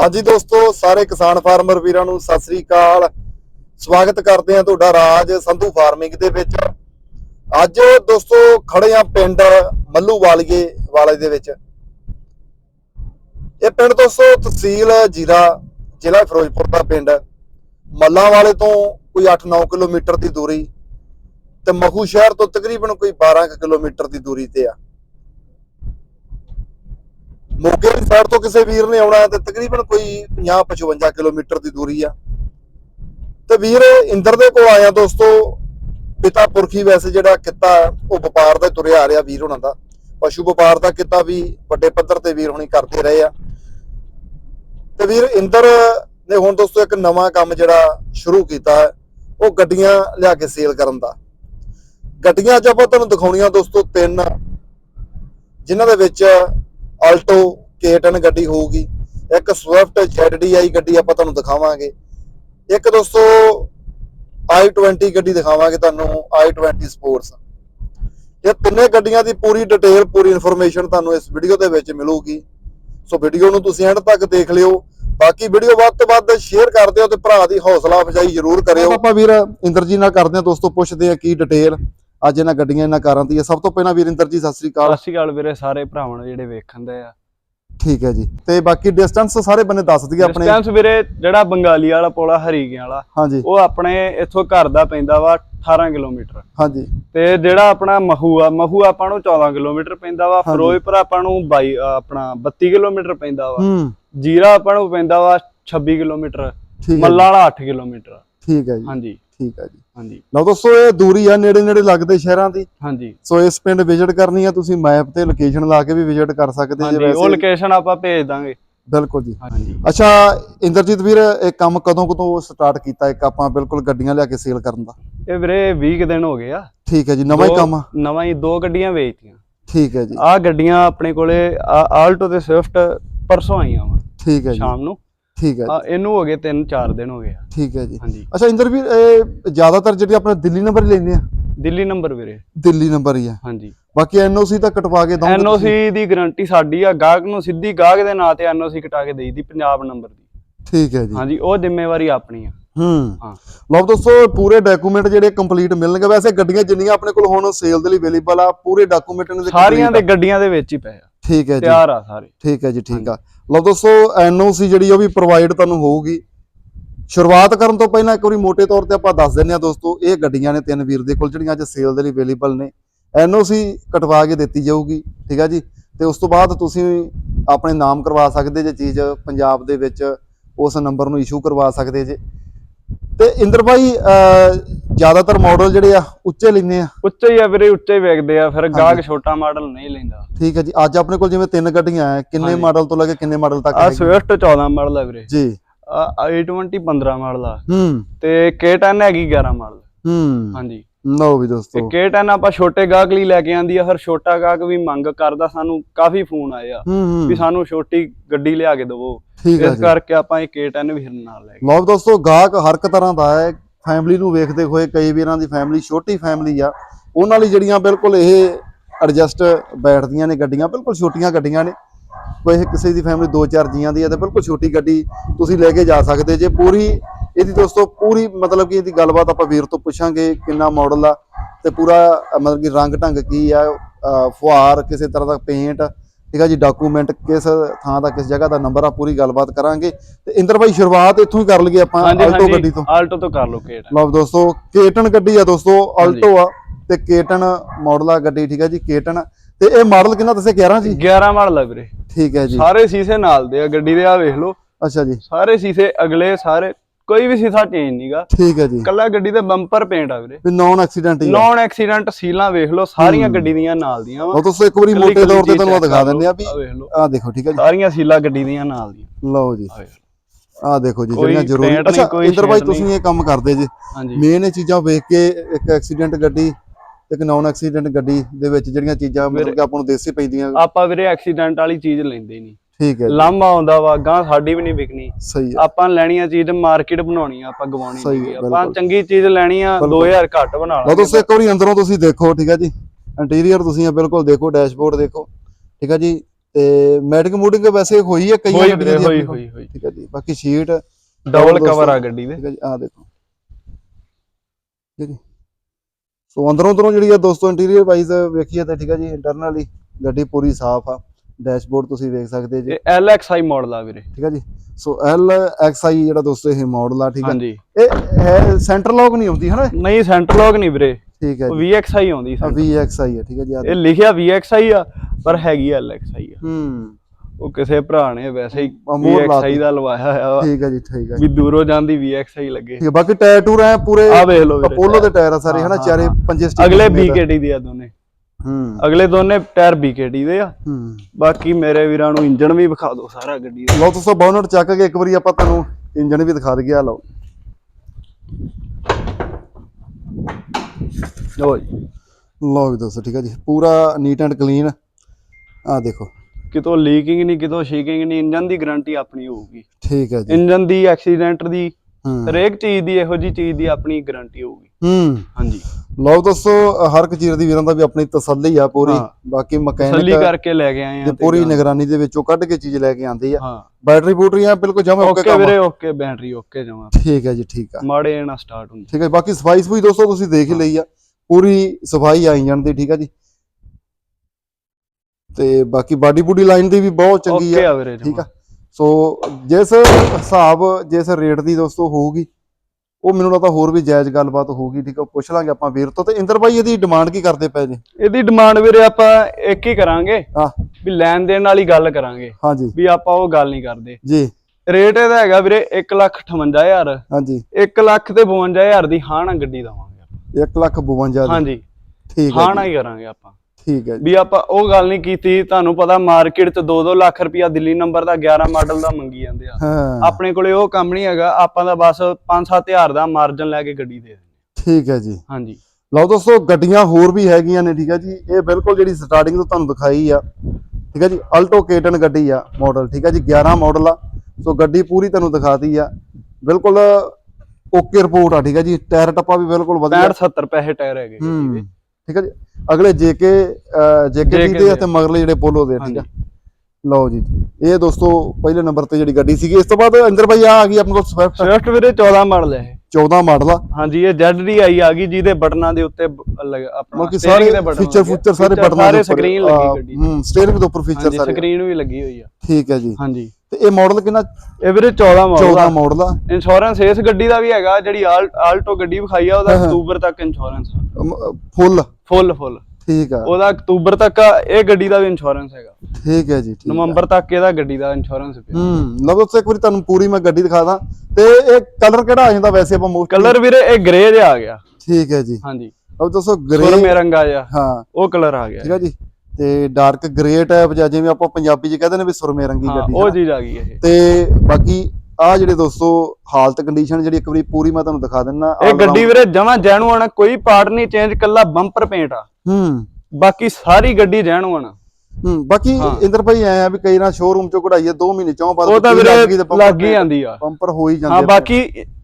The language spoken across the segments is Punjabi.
ਹਾਂਜੀ ਦੋਸਤੋ, ਸਾਰੇ ਕਿਸਾਨ ਫਾਰਮਰ ਵੀਰਾਂ ਨੂੰ ਸਤਿ ਸ੍ਰੀ ਅਕਾਲ। ਸਵਾਗਤ ਕਰਦੇ ਹਾਂ ਤੁਹਾਡਾ ਰਾਜ ਸੰਧੂ ਫਾਰਮਿੰਗ ਦੇ ਵਿੱਚ। ਅੱਜ ਦੋਸਤੋ, ਖੜੇ ਆ ਪਿੰਡ ਮੱਲੂ ਵਾਲੀਏ ਵਾਲੇ ਦੇ ਵਿੱਚ। ਇਹ ਪਿੰਡ ਦੋਸਤੋ, ਤਹਿਸੀਲ ਜੀਰਾ ਜ਼ਿਲ੍ਹਾ ਫਿਰੋਜ਼ਪੁਰ ਦਾ ਪਿੰਡ। ਮੱਲਾਂ ਵਾਲੇ ਤੋਂ ਕੋਈ 8-9 ਕਿਲੋਮੀਟਰ ਦੀ ਦੂਰੀ ਤੇ ਮਖੂ ਸ਼ਹਿਰ ਤੋਂ ਤਕਰੀਬਨ ਕੋਈ 12 ਕੁ ਕਿਲੋਮੀਟਰ ਦੀ ਦੂਰੀ ਤੇ ਆ। ਮੋਗੇ ਦੀ ਸਾਈਡ ਤੋਂ ਕਿਸੇ ਵੀਰ ਨੇ ਆਉਣਾ ਤੇ ਤਕਰੀਬਨ ਕੋਈ 50-55 ਕਿਲੋਮੀਟਰ ਦੀ ਦੂਰੀ ਆ। ਤੇ ਵੀਰ ਇੰਦਰ ਦੇ ਕੋਲ ਆਇਆ ਦੋਸਤੋ, ਪਿਤਾ ਪੁਰਖੀ ਵੈਸੇ ਜਿਹੜਾ ਕਿੱਤਾ, ਉਹ ਵਪਾਰ ਦਾ ਤੁਰਿਆ ਆ ਰਿਹਾ ਵੀਰ ਹੁਣਾਂ ਦਾ। ਪਸ਼ੂ ਵਪਾਰ ਦਾ ਕਿੱਤਾ ਵੀ ਵੱਡੇ ਪੱਧਰ ਤੇ ਵੀਰ ਹੁਣੀ ਕਰਦੇ ਰਹੇ ਆ। ਤੇ ਵੀਰ ਇੰਦਰ ਨੇ ਹੁਣ ਦੋਸਤੋ ਇੱਕ ਨਵਾਂ ਕੰਮ ਜਿਹੜਾ ਸ਼ੁਰੂ ਕੀਤਾ ਉਹ ਗੱਡੀਆਂ ਲਿਆ ਕੇ ਸੇਲ ਕਰਨ ਦਾ। ਗੱਡੀਆਂ ਅੱਜ ਆਪਾਂ ਤੁਹਾਨੂੰ ਦਿਖਾਉਣੀਆਂ ਦੋਸਤੋ ਤਿੰਨ, ਜਿਨ੍ਹਾਂ ਦੇ ਵਿੱਚ ਆਲਟੋ K10 ਗੱਡੀ ਹੋਊਗੀ, ਇੱਕ ਸਵਿਫਟ ZDI ਗੱਡੀ ਆਪਾਂ ਤੁਹਾਨੂੰ ਦਿਖਾਵਾਂਗੇ। ਇੱਕ ਦੋਸਤੋ i20 ਗੱਡੀ ਦਿਖਾਵਾਂਗੇ ਤੁਹਾਨੂੰ i20 ਸਪੋਰਟਸ ਇਹ ਤਿੰਨੇ ਗੱਡੀਆਂ ਦੀ ਪੂਰੀ ਡਿਟੇਲ ਪੂਰੀ ਇਨਫੋਰਮੇਸ਼ਨ ਤੁਹਾਨੂੰ ਇਸ ਵੀਡੀਓ ਦੇ ਵਿੱਚ ਮਿਲੂਗੀ। ਸੋ ਵੀਡੀਓ ਨੂੰ ਤੁਸੀਂ ਐਂਡ ਤੱਕ ਦੇਖ ਲਿਓ। ਬਾਕੀ ਵੀਡੀਓ ਵੱਧ ਤੋਂ ਵੱਧ ਸ਼ੇਅਰ ਕਰ ਦਿਓ ਤੇ ਭਰਾ ਦੀ ਹੌਸਲਾ ਅਫਜ਼ਾਈ ਜ਼ਰੂਰ ਕਰਿਓ। ਆਪਾਂ ਵੀਰ ਇੰਦਰ ਜੀ ਨਾਲ ਕਰਦੇ ਹਾਂ ਦੋਸਤੋ, ਪੁੱਛਦੇ ਆ ਕੀ ਡਿਟੇਲ ਅੱਜ ਇਹਨਾਂ ਗੱਡੀਆਂ ਇਹਨਾਂ ਕਾਰਾਂ ਹੈ ਸਭ ਤੋਂ ਪਹਿਲਾਂ ਵੀਰ ਇੰਦਰ ਜੀ ਸਤਿ ਸ੍ਰੀ ਅਕਾਲ। ਸਤਿ ਸ਼੍ਰੀ ਅਕਾਲ ਵੀਰੇ ਸਾਰੇ ਭਰਾਵਾਂ ਨੂੰ ਜਿਹੜੇ ਵੇਖਣ ਦੇ ਆ। ਠੀਕ ਹੈ ਜੀ। ਤੇ ਬਾਕੀ ਡਿਸਟੈਂਸ ਸਾਰੇ ਬੰਨੇ ਦੱਸ ਦਈਏ ਆਪਣੇ। ਡਿਸਟੈਂਸ ਵੀਰੇ ਜਿਹੜਾ ਬੰਗਾਲੀ ਵਾਲਾ ਪੋਲਾ ਹਰੀਕਿਆਂ ਵਾਲਾ ਹਾਂਜੀ। ਉਹ ਆਪਣੇ ਇੱਥੋਂ ਘਰ ਦਾ ਪੈਂਦਾ ਵਾ 18 ਕਿਲੋਮੀਟਰ। ਹਾਂਜੀ। ਤੇ ਜਿਹੜਾ ਆਪਣਾ ਮਹੂ ਆ ਮਹੂ ਆਪਾਂ ਨੂੰ 14 ਕਿਲੋਮੀਟਰ ਪੈਂਦਾ ਵਾ। ਫਿਰੋਜ਼ਪੁਰ ਆਪਾਂ ਨੂੰ 22 ਅ, ਆਪਣਾ 32 ਕਿਲੋਮੀਟਰ ਪੈਂਦਾ ਵਾ। ਜੀਰਾ ਆਪਾਂ ਨੂੰ ਪੈਂਦਾ ਵਾ 26 ਕਿਲੋਮੀਟਰ। ਮੱਲਾ ਵਾਲਾ 8 ਕਿਲੋਮੀਟਰ। ਠੀਕ ਹੈ ਜੀ। ਹਾਂਜੀ। ਠੀਕ ਹੈ ਜੀ। ਹਾਂਜੀ। ਲਓ ਦੋਸਤੋ ਇਹ ਦੂਰੀ ਆ ਨੇੜੇ ਨੇੜੇ ਲੱਗਦੇ ਸ਼ਹਿਰਾਂ ਦੀ। ਹਾਂਜੀ। ਸੋ ਇਸ ਪਿੰਡ ਵਿਜ਼ਿਟ ਕਰਨੀ ਆ ਤੁਸੀਂ ਮੈਪ ਤੇ ਲੋਕੇਸ਼ਨ ਲਾ ਕੇ ਵੀ ਵਿਜ਼ਿਟ ਕਰ ਸਕਦੇ ਜੇ ਹਾਂਜੀ ਉਹ ਵੈਸੇ। ਲੋਕੇਸ਼ਨ ਆਪਾਂ ਭੇਜ ਦਾਂਗੇ। ਬਿਲਕੁਲ ਜੀ। ਹਾਂਜੀ। ਅੱਛਾ ਇੰਦਰਜੀਤ ਵੀਰ ਇਹ ਕੰਮ ਕਦੋਂ ਕਦੋਂ ਸਟਾਰਟ ਕੀਤਾ ਇੱਕ ਆਪਾਂ ਬਿਲਕੁਲ ਗੱਡੀਆਂ ਲਿਆ ਕੇ ਸੇਲ ਕਰਨ ਦਾ? ਇਹ ਵੀਰੇ 20 ਕੁ ਦਿਨ ਹੋ ਗਏ ਆ। ਠੀਕ ਹੈ ਜੀ ਨਵਾਂ ਹੀ ਕੰਮ ਆ? ਨਵਾਂ ਹੀ ਦੋ ਗੱਡੀਆਂ ਵੇਚਤੀਆਂ। ਠੀਕ ਹੈ ਜੀ। ਆ ਗੱਡੀਆਂ ਆਪਣੇ ਕੋਲੇ ਆਲਟੋ ਤੇ ਸਵਿਫਟ ਪਰਸੋਂ ਆਈਆਂ ਵਾ। ਠੀਕ ਹੈ ਜੀ। ਸ਼ਾਮ ਨੂੰ। ਠੀਕ ਹੈ ਆ ਇਹਨੂੰ ਹੋ ਗਏ 3-4 ਦਿਨ ਹੋ ਗਏ ਆ। ਠੀਕ ਹੈ ਜੀ। ਹਾਂਜੀ। ਅੱਛਾ ਇੰਦਰ ਵੀਰ ਇਹ ਜ਼ਿਆਦਾਤਰ ਜਿਹੜੇ ਆਪਣੇ ਦਿੱਲੀ ਨੰਬਰ ਹੀ ਲੈਂਦੇ ਆ? ਦਿੱਲੀ ਨੰਬਰ ਵੀਰੇ। ਦਿੱਲੀ ਨੰਬਰ ਹੀ ਆ। ਹਾਂਜੀ। ਬਾਕੀ ਐਨਓਸੀ ਤਾਂ ਕਟਵਾ ਕੇ ਦਊਂਗੇ ਐਨਓਸੀ ਦੀ ਗਾਰੰਟੀ ਸਾਡੀ ਆ ਗਾਹਕ ਨੂੰ ਸਿੱਧੀ ਗਾਹਕ ਦੇ ਨਾਂ ਤੇ ਐਨਓਸੀ ਕਟਾ ਕੇ ਦੇਈਦੀ ਪੰਜਾਬ ਨੰਬਰ ਦੀ। ਠੀਕ ਹੈ ਜੀ। ਹਾਂਜੀ ਉਹ ਜ਼ਿੰਮੇਵਾਰੀ ਆਪਣੀ ਆ। ਹੂੰ। ਹਾਂ। ਲਓ ਦੋਸਤੋ ਪੂਰੇ ਡਾਕੂਮੈਂਟ ਜਿਹੜੇ ਕੰਪਲੀਟ ਮਿਲਣਗੇ। ਵੈਸੇ ਗੱਡੀਆਂ ਜਿੰਨੀਆਂ ਆਪਣੇ ਕੋਲ ਹੁਣ ਸੇਲ ਦੇ ਲਈ ਅਵੇਲੇਬਲ ਆ ਪੂਰੇ ਡਾਕੂਮੈਂਟ ਦੇ ਸਾਰੀਆਂ ਦੇ ਗੱਡੀਆਂ ਦੇ ਵਿੱਚ ਹੀ ਪਏ ਆ। ਠੀਕ ਹੈ ਜੀ। ਤਿਆਰ ਆ ਸਾਰੇ। ਠੀਕ ਹੈ ਜੀ ਠੀਕ ਆ। ਲਓ ਦੋਸਤੋ ਐਨਓਸੀ ਜਿਹੜੀ ਉਹ ਵੀ ਪ੍ਰੋਵਾਈਡ ਤੁਹਾਨੂੰ ਹੋਊਗੀ। ਸ਼ੁਰੂਆਤ ਕਰਨ ਤੋਂ ਪਹਿਲਾਂ ਇੱਕ ਵਾਰੀ ਮੋٹے ਤੌਰ ਤੇ ਆਪਾਂ ਦੱਸ ਦਿੰਨੇ ਆ ਦੋਸਤੋ ਇਹ ਗੱਡੀਆਂ ਨੇ ਤਿੰਨ ਵੀਰ ਦੇ ਕੋਲ ਜਿਹੜੀਆਂ ਅੱਜ ਸੇਲ ਦੇ ਲਈ ਅਵੇਲੇਬਲ ਨੇ। ਐਨਓਸੀ ਕਟਵਾ ਕੇ ਦਿੱਤੀ ਜਾਊਗੀ ਠੀਕ ਆ ਜੀ। ਤੇ ਉਸ ਤੋਂ ਬਾਅਦ ਤੁਸੀਂ ਆਪਣੇ ਨਾਮ ਕਰਵਾ ਸਕਦੇ ਜੇ ਚੀਜ਼ ਪੰਜਾਬ ਦੇ ਵਿੱਚ ਉਸ ਨੰਬਰ ਨੂੰ ਇਸ਼ੂ ਕਰਵਾ ਸਕਦੇ ਜੇ। ਤੇ ਇੰਦਰ ਭਾਈ ਜ਼ਿਆਦਾਤਰ ਮਾਡਲ ਜਿਹੜੇ ਆ ਉੱਚੇ ਲੈਂਦੇ ਆ? ਉੱਚੇ ਹੀ ਆ ਵੀਰੇ ਉੱਚੇ ਹੀ ਵੇਚਦੇ ਆ। ਫਿਰ ਗਾਹਕ। ਛੋਟਾ ਮਾਡਲ ਨਹੀਂ ਲੈਂਦਾ। ਠੀਕ ਹੈ ਜੀ। ਅੱਜ ਆਪਣੇ ਕੋਲ ਜਿਵੇਂ ਤਿੰਨ ਗੱਡੀਆਂ ਆ ਕਿੰਨੇ। ਮਾਡਲ ਤੋਂ ਲੈ ਕੇ ਕਿੰਨੇ ਮਾਡਲ ਤੱਕ ਆ? ਸਵਿਫਟ 14 ਮਾਡਲ ਆ ਵੀਰੇ। ਜੀ। ਆ i20 15 ਮਾਡਲ ਆ। ਹੂੰ। ਤੇ K10 ਹੈਗੀ 11 ਮਾਡਲ ਹੂੰ। ਹਾਂਜੀ। ਲਓ ਵੀ ਤੇ ਦੋਸਤੋ K10 ਆਪਾਂ ਛੋਟੇ ਗਾਹਕ ਲਈ ਲੈ ਕੇ ਆਂਦੀ ਆ ਫਿਰ ਛੋਟਾ ਗਾਹਕ ਵੀ ਮੰਗ ਕਰਦਾ ਸਾਨੂੰ ਕਾਫੀ ਫੋਨ ਆਏ ਆ ਵੀ ਸਾਨੂੰ ਛੋਟੀ ਗੱਡੀ ਲਿਆ ਕੇ ਦਿਵੋ। ਇਸ ਕਰਕੇ ਆਪਾਂ ਇਹ K10 ਵੀ ਨਾਲ ਲੈ ਗਏ। ਲਓ ਵੀ ਦੋਸਤੋ ਗਾਹਕ ਹਰ ਇੱਕ ਤਰ੍ਹਾਂ ਦਾ ਹੈ। ਫੈਮਿਲੀ ਨੂੰ ਵੇਖਦੇ ਹੋਏ ਕਈ ਵੀਰਾਂ ਦੀ ਫੈਮਿਲੀ ਛੋਟੀ ਫੈਮਿਲੀ ਆ। ਉਹਨਾਂ ਲਈ ਜਿਹੜੀਆਂ ਬਿਲਕੁਲ ਇਹ ਐਡਜਸਟ ਬੈਠਦੀਆਂ ਨੇ ਗੱਡੀਆਂ ਬਿਲਕੁਲ ਛੋਟੀਆਂ ਗੱਡੀਆਂ ਨੇ। ਕੋਈ ਕਿਸੇ ਦੀ ਫੈਮਿਲੀ ਦੋ ਚਾਰ ਜੀਆਂ ਦੀ ਹੈ ਤੇ ਬਿਲਕੁਲ ਛੋਟੀ ਗੱਡੀ ਤੁਸੀਂ ਲੈ ਕੇ ਜਾ ਸਕਦੇ ਜੇ। ਪੂਰੀ ਇਹਦੀ ਦੋਸਤੋ ਪੂਰੀ ਮਤਲਬ ਕਿ ਇਹਦੀ ਗੱਲਬਾਤ ਆਪਾਂ ਵੀਰ ਤੋਂ ਪੁੱਛਾਂਗੇ ਕਿੰਨਾ ਮਾਡਲ ਆ ਤੇ ਪੂਰਾ ਮਤਲਬ ਕਿ ਰੰਗ ਢੰਗ ਕੀ ਆ ਫੁਹਾਰ ਕਿਸੇ ਤਰ੍ਹਾਂ ਦਾ ਪੇਂਟ ਠੀਕ ਆ ਜੀ ਡਾਕੂਮੈਂਟ ਕਿਸ ਥਾਂ ਦਾ ਕਿਸ ਜਗ੍ਹਾ ਦਾ ਨੰਬਰ ਆ ਪੂਰੀ ਗੱਲਬਾਤ ਕਰਾਂਗੇ। ਤੇ ਇੰਦਰ ਭਾਈ ਸ਼ੁਰੂਆਤ ਇੱਥੋਂ ਹੀ ਕਰ ਲਈਏ ਆਪਾਂ ਆਲਟੋ ਗੱਡੀ ਤੋਂ। ਆਲਟੋ ਤੋਂ ਕਰ ਲਓ K10 ਲਓ ਦੋਸਤੋ ਕੇਟਨ ਗੱਡੀ ਆ ਦੋਸਤੋ ਆਲਟੋ ਆ ਤੇ ਕੇਟਨ ਮਾਡਲ ਆ ਗੱਡੀ ਠੀਕ ਆ ਜੀ ਕੇਟਨ ਤੇ ਇਹ ਮਾਡਲ ਕਿੰਨਾ ਦੱਸਿਆ 11 ਜੀ? 11 ਮਾਡਲ ਆ ਵੀਰੇ। ਠੀਕ ਹੈ ਜੀ। ਸਾਰੇ ਸੀਸੇ ਨਾਲ ਦੇ ਆ ਗੱਡੀ ਦੇ ਆ ਵੇਖ ਲਓ। ਅੱਛਾ ਜੀ। ਸਾਰੇ ਸੀਸੇ ਅਗਲੇ ਸਾਰੇ ਕੋਈ ਵੀ ਸੀਸਾ ਚੇਂਜ ਨਹੀਂਗਾ ਠੀਕ ਹੈ ਜੀ। ਕੱਲਾ ਗੱਡੀ ਦੇ ਬੰਪਰ ਪੇਂਟ ਆ ਵੀਰੇ। ਵੀ ਨੌਨ ਐਕਸੀਡੈਂਟ ਹੀ ਨੌਨ ਐਕਸੀਡੈਂਟ ਸੀਲਾਂ ਵੇਖ ਲਓ ਸਾਰੀਆਂ। ਗੱਡੀ ਦੀਆਂ ਨਾਲ ਦੀਆਂ ਵਾ। ਉਹ ਦੋਸਤੋ ਇੱਕ ਵਾਰੀ ਮੋਟੇ ਤੌਰ ਤੇ ਤੁਹਾਨੂੰ ਦਿਖਾ ਦਿੰਦੇ ਆ ਵੀ ਆ ਦੇਖੋ ਠੀਕ ਹੈ ਜੀ। ਸਾਰੀਆਂ ਸੀਲਾਂ ਗੱਡੀ ਦੀਆਂ ਨਾਲ ਦੀਆਂ। ਲਓ ਜੀ। ਆ ਦੇਖੋ ਜੀ ਜਿਹੜੀਆਂ ਜ਼ਰੂਰੀ ਅੱਛਾ ਇੰਦਰ ਭਾਈ ਤੁਸੀਂ ਇਹ ਕੰਮ ਕਰਦੇ ਜੀ। ਮੇਨ ਇਹ ਚੀਜ਼ਾਂ ਵੇਖ ਕੇ ਇੱਕ ਐਕਸੀਡੈਂਟ ਗੱਡੀ ਇੱਕ ਨੌਨ ਐਕਸੀਡੈਂਟ ਗੱਡੀ ਦੇ ਵਿੱਚ ਜਿਹੜੀਆਂ ਚੀਜ਼ਾਂ ਮਤਲਬ ਕਿ ਆਪਾਂ ਨੂੰ ਦੇਸੀ ਪੈਂਦੀਆਂ। ਆਪਾਂ ਵੀਰੇ ਐਕਸੀਡੈਂਟ ਵਾਲੀ ਚੀਜ਼ ਲੈਂਦੇ ਨਹੀਂ। ਠੀਕ ਹੈ ਲਾਂਭਾ ਆਉਂਦਾ ਵਾ ਗਾਂ ਸਾਡੀ ਵੀ ਨਹੀਂ ਵਿਕਣੀ। ਸਹੀ ਹੈ। ਆਪਾਂ ਲੈਣੀ ਆ ਚੀਜ਼ ਮਾਰਕੀਟ ਬਣਾਉਣੀ ਆ ਆਪਾਂ ਗਵਾਉਣੀ ਨਹੀਂ ਆਪਾਂ। ਚੰਗੀ ਚੀਜ਼ ਲੈਣੀ ਆ ਬਿਲਕੁਲ। 2000 ਘੱਟ ਬਣਾ ਲਓ ਲਾਂਗੇ। ਦੋਸਤੋ ਇੱਕ ਵਾਰੀ ਅੰਦਰੋਂ ਤੁਸੀਂ ਦੇਖੋ ਠੀਕ ਹੈ ਜੀ। ਇੰਟੀਰੀਅਰ ਤੁਸੀਂ ਬਿਲਕੁਲ ਦੇਖੋ ਡੈਸ਼ਬੋਰਡ ਦੇਖੋ ਠੀਕ ਹੈ ਜੀ। ਤੇ ਮੈਟਿਕ ਮੂਡਿੰਗ ਵੈਸੇ ਹੋਈ ਹੈ ਕਈਆਂ ਹੋਈ ਹੋਈ। ਹੋਈ ਠੀਕ ਹੈ ਜੀ ਬਾਕੀ ਸ਼ੀਟ ਡਬਲ ਕਵਰ ਆ ਗੱਡੀ ਦੇ। ਠੀਕ ਹੈ ਜੀ ਆ ਦੇਖੋ। ਠੀਕ ਹੈ ਜੀ। ਸੋ ਅੰਦਰੋਂ ਅੰਦਰੋਂ ਜਿਹੜੀ ਆ ਦੋਸਤੋ ਇੰਟੀਰੀਅਰ ਵਾਈਜ਼ ਵੇਖੀਏ ਤਾਂ ਠੀਕ ਹੈ ਜੀ ਇੰਟਰਨਲੀ ਗੱਡੀ ਪੂਰੀ ਸਾਫ਼ ਆ। ਡੈਸ਼ਬੋਰਡ ਤੁਸੀਂ ਵੇਖ ਸਕਦੇ ਜੀ। ਇਹ LXI ਮਾਡਲ ਆ ਵੀਰੇ। ਠੀਕ ਹੈ ਜੀ? ਸੋ ਆਈ ਜਿਹੜਾ ਦੋਸਤੋ ਇਹ ਮਾਡਲ ਆ ਠੀਕ ਹੈ ਹਾਂਜੀ। ਇਹ ਸੈਂਟਰ ਲੌਕ ਨਹੀਂ ਆਉਂਦੀ ਹਨਾ? ਨਹੀਂ ਸੈਂਟਰ ਲੌਕ ਨਹੀਂ ਵੀਰੇ। ਠੀਕ ਹੈ ਜੀ। VXI ਆਉਂਦੀ ਐਕਸ ਆਈ ਹੈ ਠੀਕ ਹੈ ਜੀ ਇਹ ਲਿਖਿਆ VXI ਆ ਪਰ ਹੈਗੀ LXI ਆ। ਹੂੰ। ਉਹ ਕਿਸੇ ਭਰਾ ਨੇ ਵੈਸੇ ਹੀ ਆ VXI ਦਾ ਲਵਾਇਆ ਹੋਇਆ ਠੀਕ ਹੈ ਜੀ ਠੀਕ ਹੈ ਵੀ ਦੂਰੋਂ ਜਾਂਦੀ VXI ਲੱਗੇ। ਠੀਕ ਹੈ ਬਾਕੀ ਟਾਇਰ ਟੂਰ ਐ ਪੂਰੇ ਆ ਵੇਖ ਲਓ ਵੀਰੇ ਅਪੋਲੋ ਦੇ ਟਾਇਰ ਆ ਸਾਰੇ ਹਨਾ? ਚਾਰੇ। ਪੰਜੇ ਸਟੀਲ ਅਗਲੇ ਆ। BKT ਦੇ ਆ ਦੋਨੇ। ਹੂੰ। ਅਗਲੇ ਦੋਨੇ ਟਾਇਰ BKT ਦੇ ਆ। ਹੂੰ। ਬਾਕੀ ਮੇਰੇ ਵੀਰਾਂ ਨੂੰ ਇੰਜਨ ਵੀ ਵਿਖਾ ਦਿਓ ਸਾਰਾ ਗੱਡੀ ਦਾ। ਲਓ ਤੁਸੀਂ ਬੋਨਟ ਚੱਕ ਕੇ ਇੱਕ ਵਾਰੀ ਆਪਾਂ ਤੁਹਾਨੂੰ ਇੰਜਨ ਵੀ ਦਿਖਾ ਦਈਏ ਆ ਲਓ। ਲਓ ਜੀ। ਲਓ ਵੀ ਦੋਸਤੋ ਠੀਕ ਹੈ ਜੀ। ਪੂਰਾ ਨੀਟ ਐਂਡ ਕਲੀਨ ਆ ਦੇਖੋ। ਕਿਤੋਂ ਲੀਕਿੰਗ ਨਹੀਂ ਕਿਤੋਂ ਸ਼ੀਕਿੰਗ ਨਹੀਂ ਇੰਜਨ ਦੀ ਗਾਰੰਟੀ ਆਪਣੀ ਹੋਊਗੀ। ਠੀਕ ਹੈ ਜੀ। ਇੰਜਨ ਦੀ ਐਕਸੀਡੈਂਟ ਦੀ ਹਰੇਕ ਚੀਜ਼ ਦੀ ਇਹੋ ਜੀ ਚੀਜ਼ ਦੀ ਆਪਣੀ ਗਾਰੰਟੀ ਹੋਊਗੀ। ਹੂੰ। ਹਾਂਜੀ। ਲਓ ਦੋਸਤੋ ਹਰ ਇੱਕ ਚੀਜ਼ ਦੀ ਵੀਰਾਂ ਦਾ ਵੀ ਆਪਣੀ ਤਸੱਲੀ ਆ ਪੂਰੀ। ਬਾਕੀ ਤਸੱਲੀ ਮਕੈਨਿਕ ਕਰਕੇ ਲੈ ਕੇ ਆਏ ਤੇ ਆ ਪੂਰੀ ਨਿਗਰਾਨੀ ਦੇ ਵਿੱਚੋਂ ਕੱਢ ਕੇ ਚੀਜ਼ ਲੈ ਕੇ ਆਂਦੀ ਆ। ਬੈਟਰੀ ਬੂਟਰੀਆਂ ਬਿਲਕੁਲ ਜਮਾ ਓਕੇ ਓਕੇ ਕੰਮ ਵੀਰੇ ਓਕੇ ਬੈਟਰੀ ਓਕੇ ਜਮਾ। ਠੀਕ ਹੈ ਜੀ ਠੀਕ ਆ। ਮਾੜੇ ਨਾ ਸਟਾਰਟ ਹੁੰਦੀ। ਠੀਕ ਹੈ ਬਾਕੀ ਸਫ਼ਾਈ ਸਫੂਈ ਦੋਸਤੋ ਤੁਸੀਂ ਦੇਖ ਹੀ ਲਈ ਆ। ਪੂਰੀ ਸਫ਼ਾਈ ਆ ਇੰਜਨ ਦੀ ਠੀਕ ਆ ਜੀ। ਤੇ ਬਾਕੀ ਬਾਡੀ ਬੂਡੀ ਲਾਈਨ ਦੀ ਵੀ ਬਹੁਤ ਚੰਗੀ ਓਕੇ ਆ ਠੀਕ। ਆ। ਸੋ ਜਿਸ ਹਿਸਾਬ ਜਿਸ ਰੇਟ ਦੀ ਦੋਸਤੋ ਹੋਊਗੀ ਉਹ ਮੈਨੂੰ ਲੱਗਦਾ ਹੋਰ ਵੀ ਜਾਇਜ਼ ਗੱਲਬਾਤ ਹੋਊਗੀ ਠੀਕ ਆ ਪੁੱਛ ਲਾਂਗੇ ਆਪਾਂ ਵੀਰ ਤੋਂ। ਤੇ ਇੰਦਰ ਭਾਈ ਇਹਦੀ ਡਿਮਾਂਡ ਕੀ ਕਰਦੇ ਪਏ ਜੀ? ਇਹਦੀ ਡਿਮਾਂਡ ਵੀਰੇ ਆਪਾਂ ਇੱਕ ਹੀ ਕਰਾਂਗੇ ਹਾਂ। ਵੀ ਲੈਣ ਦੇਣ ਵਾਲੀ ਗੱਲ ਕਰਾਂਗੇ ਹਾਂਜੀ। ਵੀ ਆਪਾਂ ਉਹ ਗੱਲ ਨਹੀਂ ਕਰਦੇ। ਜੀ। ਰੇਟ ਇਹਦਾ ਹੈਗਾ ਵੀਰੇ 158000 ਹਾਂਜੀ। 1 ਲੱਖ ਤੇ 52000 ਦੀ ਹਾਂ ਨਾ ਗੱਡੀ ਦਵਾਂਗੇ ਆਪਾਂ। 1 ਲੱਖ 52 ਦੀ। ਹਾਂਜੀ। ਠੀਕ ਹਾਂ ਹੈ ਨਾ ਹੀ ਕਰਾਂਗੇ ਆਪਾਂ। ਠੀਕ ਹੈ ਜੀ। ਵੀ ਆਪਾਂ ਉਹ ਗੱਲ ਨਹੀਂ ਕੀਤੀ ਤੁਹਾਨੂੰ ਪਤਾ ਮਾਰਕੀਟ 'ਚ 2-2 ਲੱਖ ਰੁਪਇਆ ਦਿੱਲੀ ਨੰਬਰ ਦਾ 11 ਮਾਡਲ ਦਾ ਮੰਗੀ ਜਾਂਦੇ ਆ। ਹਾਂ। ਆਪਣੇ ਕੋਲੇ ਉਹ ਕੰਮ ਨਹੀਂ ਹੈਗਾ ਆਪਾਂ ਦਾ ਬਸ 5-7000 ਦਾ ਮਾਰਜਨ ਲੈ ਕੇ ਗੱਡੀ ਦੇ ਦਿੰਦੇ ਠੀਕ ਹੈ ਜੀ। ਹਾਂਜੀ। ਲਓ ਦੋਸਤੋ ਗੱਡੀਆਂ ਹੋਰ ਵੀ ਹੈਗੀਆਂ ਨੇ ਠੀਕ ਹੈ ਜੀ। ਇਹ ਬਿਲਕੁਲ ਜਿਹੜੀ ਸਟਾਰਟਿੰਗ ਤੋਂ ਤੁਹਾਨੂੰ ਦਿਖਾਈ ਆ ਠੀਕ ਹੈ ਜੀ ਅਲਟੋ ਕੇਟਨ ਗੱਡੀ ਆ ਮਾਡਲ ਠੀਕ ਹੈ ਜੀ 11 ਮਾਡਲ ਆ। ਸੋ ਗੱਡੀ ਪੂਰੀ ਤੁਹਾਨੂੰ ਦਿਖਾਤੀ ਆ। ਬਿਲਕੁਲ ਓਕੇ ਰਿਪੋਰਟ ਆ ਠੀਕ ਹੈ ਜੀ। ਟਾਇਰ ਟੱਪਾ ਵੀ ਬਿਲਕੁਲ ਵਧੀਆ। 65-70 ਪੈਸੇ ਟਾਇਰ ਹੈਗੇ ਦੇ। ਠੀਕ ਹੈ ਜੀ? ਅਗਲੇ ਜੇਕੇ ਜੇਕੇ JK ਦੇ ਆ ਦੇ। ਤੇ ਮਗਰਲੇ ਜਿਹੜੇ ਪੋਲੋ ਦੇ ਠੀਕ ਹਾਂਜੀ। ਲਓ ਜੀ। ਇਹ ਦੋਸਤੋ ਪਹਿਲੇ ਨੰਬਰ ਤੇ ਜਿਹੜੀ ਗੱਡੀ ਸੀਗੀ ਇਸ ਤੋਂ ਬਾਅਦ ਅੰਦਰ ਭਾਈ ਆ ਆ ਗਈ ਆਪਣੇ ਕੋਲ ਸਵਿਫਟ। ਸਵਿਫਟ ਵੀਰੇ 14 ਮਾਡਲ ਹੈ ਇਹ। 14 ਮਾਡਲ ਆ। ਹਾਂਜੀ ਇਹ ZDI ਆ ਗਈ ਜਿਹਦੇ ਬਟਨਾਂ ਦੇ ਉੱਤੇ ਆਪਣਾ ਕਿ ਸਾਰੇ ਫੀਚਰ। ਫੂਚਰ ਸਾਰੇ ਬਟਨਾਂ ਦੇ ਉੱਪਰ, ਸਕਰੀਨ ਲੱਗੀ ਗੱਡੀ ਹੂੰ ਸਟੀਅਰਿੰਗ ਦੇ ਉੱਪਰ ਫੀਚਰ ਸਾਰੇ। ਸਕਰੀਨ ਵੀ ਲੱਗੀ ਹੋਈ ਆ। ਠੀਕ ਹੈ ਜੀ। ਹਾਂਜੀ। ਤੇ ਇਹ ਮਾਡਲ ਕਿੰਨਾ? ਇਹ ਵੀਰੇ 14 ਮਾਡਲ 14 ਆ। ਮਾਡਲ ਆ। ਇੰਸ਼ੋਰੈਂਸ ਇਸ ਗੱਡੀ ਦਾ ਵੀ ਹੈਗਾ ਜਿਹੜੀ ਆਲ- ਆਲਟੋ ਗੱਡੀ ਵਿਖਾਈ ਆ ਉਹਦਾ। ਅਕਤੂਬਰ ਤੱਕ ਇੰਸ਼ੋਰੈਂਸ ਫੁੱਲ? ਫੁੱਲ ਫੁੱਲ। ਠੀਕ ਆ। ਉਹਦਾ ਅਕਤੂਬਰ ਤੱਕ ਆ, ਇਹ ਗੱਡੀ ਦਾ ਵੀ ਇੰਸ਼ੋਰੈਂਸ ਹੈਗਾ। ਠੀਕ ਹੈ ਜੀ ਠੀਕ। ਨਵੰਬਰ ਤੱਕ ਇਹਦਾ ਗੱਡੀ ਦਾ ਇੰਸ਼ੋਰੈਂਸ ਪਿਆ। ਹੂੰ ਲਓ ਦੋਸਤੋ ਇੱਕ ਵਾਰੀ ਤੁਹਾਨੂੰ ਪੂਰੀ ਮੈਂ ਗੱਡੀ ਦਿਖਾ ਦਾਂ। ਤੇ ਇਹ ਕਲਰ ਕਿਹੜਾ ਆ ਜਾਂਦਾ ਵੈਸੇ ਆਪਾਂ ਮੋਸਟ ਕਲਰ ਵੀਰੇ ਇਹ ਗ੍ਰੇ ਜਿਹਾ ਆ ਗਿਆ। ਠੀਕ ਹੈ ਜੀ। ਹਾਂਜੀ। ਦੋਸਤੋ ਸੁਰ ਗ੍ਰੇ ਮੇਰੰਗਾ ਜਿਹਾ। ਹਾਂ। ਉਹ ਕਲਰ ਆ ਗਿਆ। ਠੀਕ ਹੈ ਜੀ। ਤੇ ਡਾਰਕ ਗ੍ਰੇ ਟਾਈਪ ਜਾਂ ਜਿਵੇਂ ਆਪਾਂ ਪੰਜਾਬੀ ਚ ਕਹਿੰਦੇ ਨੇ ਵੀ ਸੁਰਮੇ ਰੰਗੀ ਗੱਡੀ ਉਹ। ਚੀਜ਼ ਆ ਗਈ ਇਹ ਤੇ ਬਾਕੀ ਆ ਜਿਹੜੇ ਦੋਸਤੋ ਹਾਲਤ ਕੰਡੀਸ਼ਨ ਜਿਹੜੀ ਇੱਕ ਵਾਰੀ ਪੂਰੀ ਮੈਂ ਤੁਹਾਨੂੰ ਦਿਖਾ ਦਿੰਦਾ ਇਹ ਗੱਡੀ ਵੀਰੇ ਜਮਾ ਜੈਨੂਅਨ ਆ ਕੋਈ ਪਾਰਟ ਨਹੀਂ ਚੇਂਜ ਕੱਲਾ ਬੰਪਰ ਪੇਂਟ ਆ ਹੂੰ ਬਾਕੀ ਸਾਰੀ ਗੱਡੀ ਜੈਨੂਅਨ ਆ ਹੂੰ ਬਾਕੀ। ਇੰਦਰ ਭਾਈ ਆਏ ਆ ਵੀ ਕਈ ਨਾ ਸ਼ੋਰੂਮ ਚੋਂ ਕਢਾਈਏ 2 ਮਹੀਨੇ ਚੋਂ ਬਾਅਦ ਉਹ ਤਾਂ ਕੋਈ ਲੱਗ ਵੀਰੇ ਹੀ ਜਾਂਦੀ ਆ ਬੰਪਰ ਹੋ ਹੀ ਜਾਂਦੇ ਹਾਂ। ਬਾਕੀ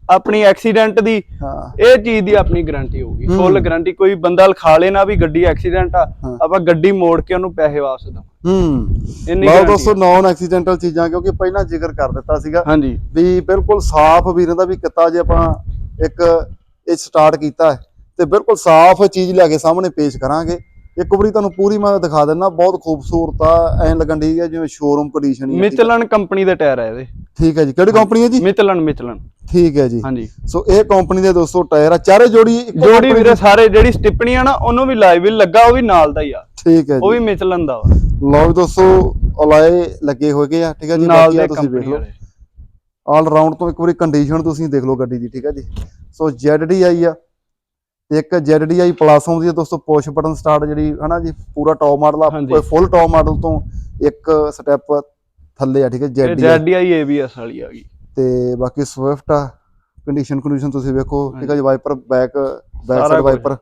ਆਪਣੀ ਐਕਸੀਡੈਂਟ ਦੀ ਇਹ ਚੀਜ਼ ਦੀ ਆਪਣੀ ਗਾਰੰਟੀ ਹੋਊਗੀ। ਫੁੱਲ ਗਾਰੰਟੀ ਕੋਈ ਬੰਦਾ ਲਿਖਾ ਲੈਣਾ ਵੀ ਗੱਡੀ ਐਕਸੀਡੈਂਟ ਆ। ਆਪਾਂ ਗੱਡੀ ਮੋੜ ਕੇ ਉਹਨੂੰ ਪੈਸੇ ਵਾਪਸ ਦਵਾਂ ਹੂੰ। guarantee ਦੋਸਤੋ ਨਾਨ ਐਕਸੀਡੈਂਟਲ ਚੀਜ਼ਾਂ ਕਿਉਂਕਿ ਪਹਿਲਾਂ ਜ਼ਿਕਰ ਕਰ ਦਿੱਤਾ ਸੀਗਾ ਹਾਂਜੀ। ਵੀ ਬਿਲਕੁਲ ਸਾਫ਼ ਵੀਰਾਂ ਦਾ ਵੀ ਕਿੱਤਾ ਜੇ ਆਪਾਂ ਇੱਕ ਇਹ ਸਟਾਰਟ ਕੀਤਾ ਤੇ ਬਿਲਕੁਲ ਸਾਫ਼ ਚੀਜ਼ ਲਿਆ ਕੇ ਸਾਹਮਣੇ ਪੇਸ਼ ਕਰਾਂਗੇ। ਇੱਕ ਵਾਰੀ ਤੁਹਾਨੂੰ ਪੂਰੀ ਮੈਂ ਦਿਖਾ ਦਿੰਦਾ ਬਹੁਤ ਖੂਬਸੂਰਤ ਆ ਐਂ ਲੱਗਣ ਦੀ ਹੈ ਜਿਵੇਂ ਸ਼ੋਰੂਮ ਕੰਡੀਸ਼ਨ ਹੀ ਹੈ ਹੈ। ਮਿਚਲਨ ਕੰਪਨੀ ਦੇ ਟਾਇਰ ਆ ਇਹਦੇ। ਠੀਕ ਹੈ ਜੀ। ਕਿਹੜੀ ਕੰਪਨੀ ਹੈ ਜੀ? ਮਿਚਲਨ ਮਿਚਲਨ ਠੀਕ ਹੈ ਜੀ। ਹਾਂਜੀ। ਸੋ ਇਹ ਕੰਪਨੀ ਦੇ ਦੋਸਤੋ ਟਾਇਰ ਆ। ਚਾਰੇ ਜੋੜੀ ਜੋੜੀ ਵੀਰੇ ਸਾਰੇ ਜਿਹੜੀ ਸਟਿਪਣੀ ਆ ਨਾ ਉਹਨੂੰ ਵੀ ਲਾਈਵ ਵੀ ਲੱਗਾ ਉਹ ਵੀ ਨਾਲ ਦਾ ਹੀ ਆ। ਠੀਕ ਹੈ ਉਹ ਵੀ ਜੀ ਮਿਚਲਨ ਦਾ ਵਾ। ਲਓ ਦੋਸਤੋ ਅਲਾਏ ਲੱਗੇ ਹੋਏ ਆ ਠੀਕ ਹੈ ਜੀ? ਨਾਲ ਦੇ ਤੁਸੀਂ ਵੇਖ ਲਓ। ਆਲ ਰਾਉਂਡ ਤੋਂ ਇੱਕ ਵਾਰੀ ਕੰਡੀਸ਼ਨ ਤੁਸੀਂ ਦੇਖ ਲਓ ਗੱਡੀ ਦੀ ਠੀਕ ਹੈ ਜੀ? ਸੋ ZDI ਆ। ਤੇ ਇੱਕ ZDI ਪਲੱਸ ਆਉਂਦੀ ਹੈ ਦੋਸਤੋ ਪੁਸ਼ ਬਟਨ ਸਟਾਰਟ ਜਿਹੜੀ ਹਨਾ ਜੀ ਪੂਰਾ ਟੌਪ ਮਾਡਲ ਆ। ਫੁੱਲ ਟੌਪ ਮਾਡਲ ਤੋਂ ਇੱਕ ਸਟੈਪ ਥੱਲੇ ਆ ਠੀਕ ਹੈ ZDI ZDI ABS ਵਾਲੀ ਆ ਗਈ ਤੇ ਬਾਕੀ ਸਵਿਫਟ ਆ ਕੰਡੀਸ਼ਨ ਕੰਡੀਸ਼ਨ ਤੁਸੀਂ ਵੇਖੋ ਠੀਕ ਹੈ ਜੀ। Wiper back back side. Wiper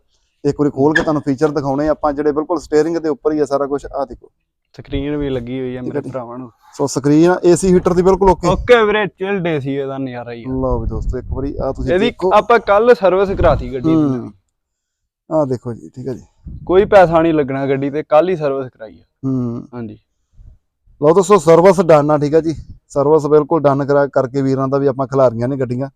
ਇੱਕ ਵਾਰੀ ਖੋਲ ਕੇ ਤੁਹਾਨੂੰ ਫੀਚਰ ਦਿਖਾਉਣੇ ਆਪਾਂ ਜਿਹੜੇ ਬਿਲਕੁਲ ਸਟੀਅਰਿੰਗ ਦੇ ਉੱਪਰ ਹੀ ਆ ਸਾਰਾ ਕੁਝ ਆ ਦੇਖੋ ਸਕਰੀਨ ਵੀ ਲੱਗੀ ਹੋਈ ਆ ਮੇਰੇ। ਭਰਾਵਾਂ ਨੂੰ। ਸੋ ਸਕਰੀਨ ਏਸੀ ਹੀਟਰ ਦੀ ਬਿਲਕੁਲ ਓਕੇ। ਓਕੇ ਵੀਰੇ ਚਿਲਡ ਏਸੀ ਇਹਦਾ ਨਜ਼ਾਰਾ ਹੀ ਆ। ਲਓ ਵੀ ਦੋਸਤੋ ਇੱਕ ਵਾਰੀ ਆ ਤੁਸੀਂ ਇਹਦੀ ਆਪਾਂ ਕੱਲ ਸਰਵਿਸ ਕਰਾਤੀ ਗੱਡੀ ਦੀ ਹੂੰ ਆ ਦੇਖੋ ਜੀ ਠੀਕ ਹੈ ਜੀ। ਕੋਈ ਪੈਸਾ ਨਹੀਂ ਲੱਗਣਾ ਗੱਡੀ ਤੇ ਕੱਲ ਹੀ ਸਰਵਿਸ ਕਰਾਈ ਆ। ਹੂੰ। ਹਾਂਜੀ। ਲਓ ਦੋਸਤੋ ਸਰਵਿਸ ਡਨ ਆ ਠੀਕ ਆ ਜੀ। ਸਰਵਿਸ ਬਿਲਕੁਲ ਡਨ ਕਰਾ ਕਰਕੇ ਵੀਰਾਂ ਦਾ ਵੀ ਆਪਾਂ ਖਿਲਾਰੀਆਂ ਨੇ ਗੱਡੀਆਂ।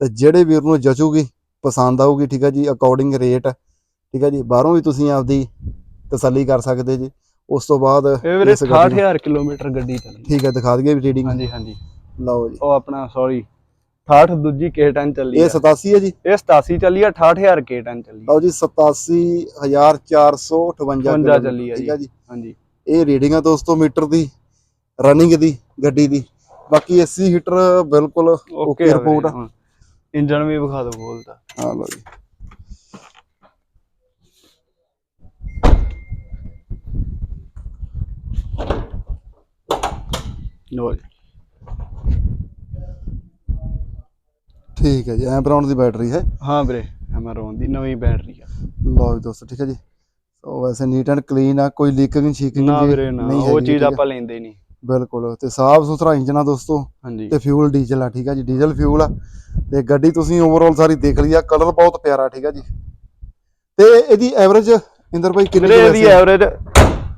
ਤੇ ਜਿਹੜੇ ਵੀਰ ਨੂੰ ਜਚੂਗੀ ਪਸੰਦ ਆਊਗੀ ਠੀਕ ਆ ਜੀ ਅਕੋਰਡਿੰਗ ਰੇਟ ਠੀਕ ਆ ਜੀ। ਬਾਹਰੋਂ ਵੀ ਤੁਸੀਂ ਆਪਦੀ ਤਸੱਲੀ ਕਰ ਸਕਦੇ ਜੀ। ਉਸ ਤੋਂ ਬਾਅਦ ਇਹ ਵੀਰੇ ਇਸ ਗੱਡੀ ਨੂੰ- 68000 ਕਿਲੋਮੀਟਰ ਗੱਡੀ ਚੱਲੀ ਠੀਕ ਹੈ ਦਿਖਾ ਦਈਏ ਵੀ ਰੀਡਿੰਗ ਹਾਂਜੀ ਹਾਂਜੀ। ਲਓ ਜੀ। ਉਹ ਆਪਣਾ ਸੌਰੀ 68 ਦੂਜੀ K10 ਚੱਲੀ ਇਹ ਆ। 87 ਹੈ ਜੀ? ਇਹ 87 ਚੱਲੀ ਆ 68000 K10 ਚੱਲੀ ਆ। ਲਓ ਜੀ 87458 52 ਚੱਲੀ ਆ ਠੀਕ ਜੀ। ਹਾਂਜੀ। ਇਹ ਰੀਡਿੰਗ ਆ ਦੋਸਤੋ ਮੀਟਰ ਦੀ ਰਨਿੰਗ ਦੀ ਗੱਡੀ ਦੀ। ਬਾਕੀ 80 ਹੀਟਰ ਬਿਲਕੁਲ ਓਕੇ ਰਿਪੋਰਟ ਇੰਜਨ ਵੀ ਵਿਖਾ ਦਿਓ ਬੋਲਦਾ। ਹਾਂ ਲਓ ਜੀ। ਲੋ ਜੀ ਠੀਕ ਹੈ ਜੀ ਐਂ ਬਰਾਊਨ ਦੀ ਬੈਟਰੀ ਹੈ। ਹਾਂ ਵੀਰੇ ਐਮਰੋਨ ਦੀ ਨਵੀਂ ਬੈਟਰੀ ਆ। ਲਓ ਜੀ ਦੋਸਤੋ ਠੀਕ ਹੈ ਜੀ। ਸੋ ਵੈਸੇ ਨੀਟ ਐਂਡ ਕਲੀਨ ਆ ਕੋਈ ਲੀਕਿੰਗ ਸ਼ੀਕਿੰਗ ਨਾ ਵੀਰੇ ਨਾ ਉਹ ਚੀਜ਼ ਆਪਾਂ ਲੈਂਦੇ ਨਹੀਂ। ਬਿਲਕੁਲ ਤੇ ਸਾਫ਼ ਸੁਥਰਾ ਇੰਜਨ ਆ ਦੋਸਤੋ ਹਾਂਜੀ। ਤੇ ਫਿਊਲ ਡੀਜ਼ਲ ਆ ਠੀਕ ਆ ਜੀ ਡੀਜ਼ਲ ਫਿਊਲ ਆ। ਤੇ ਗੱਡੀ ਤੁਸੀਂ ਓਵਰਆਲ ਸਾਰੀ ਦੇਖ ਲਈ ਆ ਕਲਰ ਬਹੁਤ ਪਿਆਰਾ ਠੀਕ ਆ ਜੀ। ਤੇ ਇਹਦੀ ਐਵਰੇਜ ਇੰਦਰ ਭਾਈ ਕਿੰਨੀ ਕੁ ਇਹਦੀ? ਐਵਰੇਜ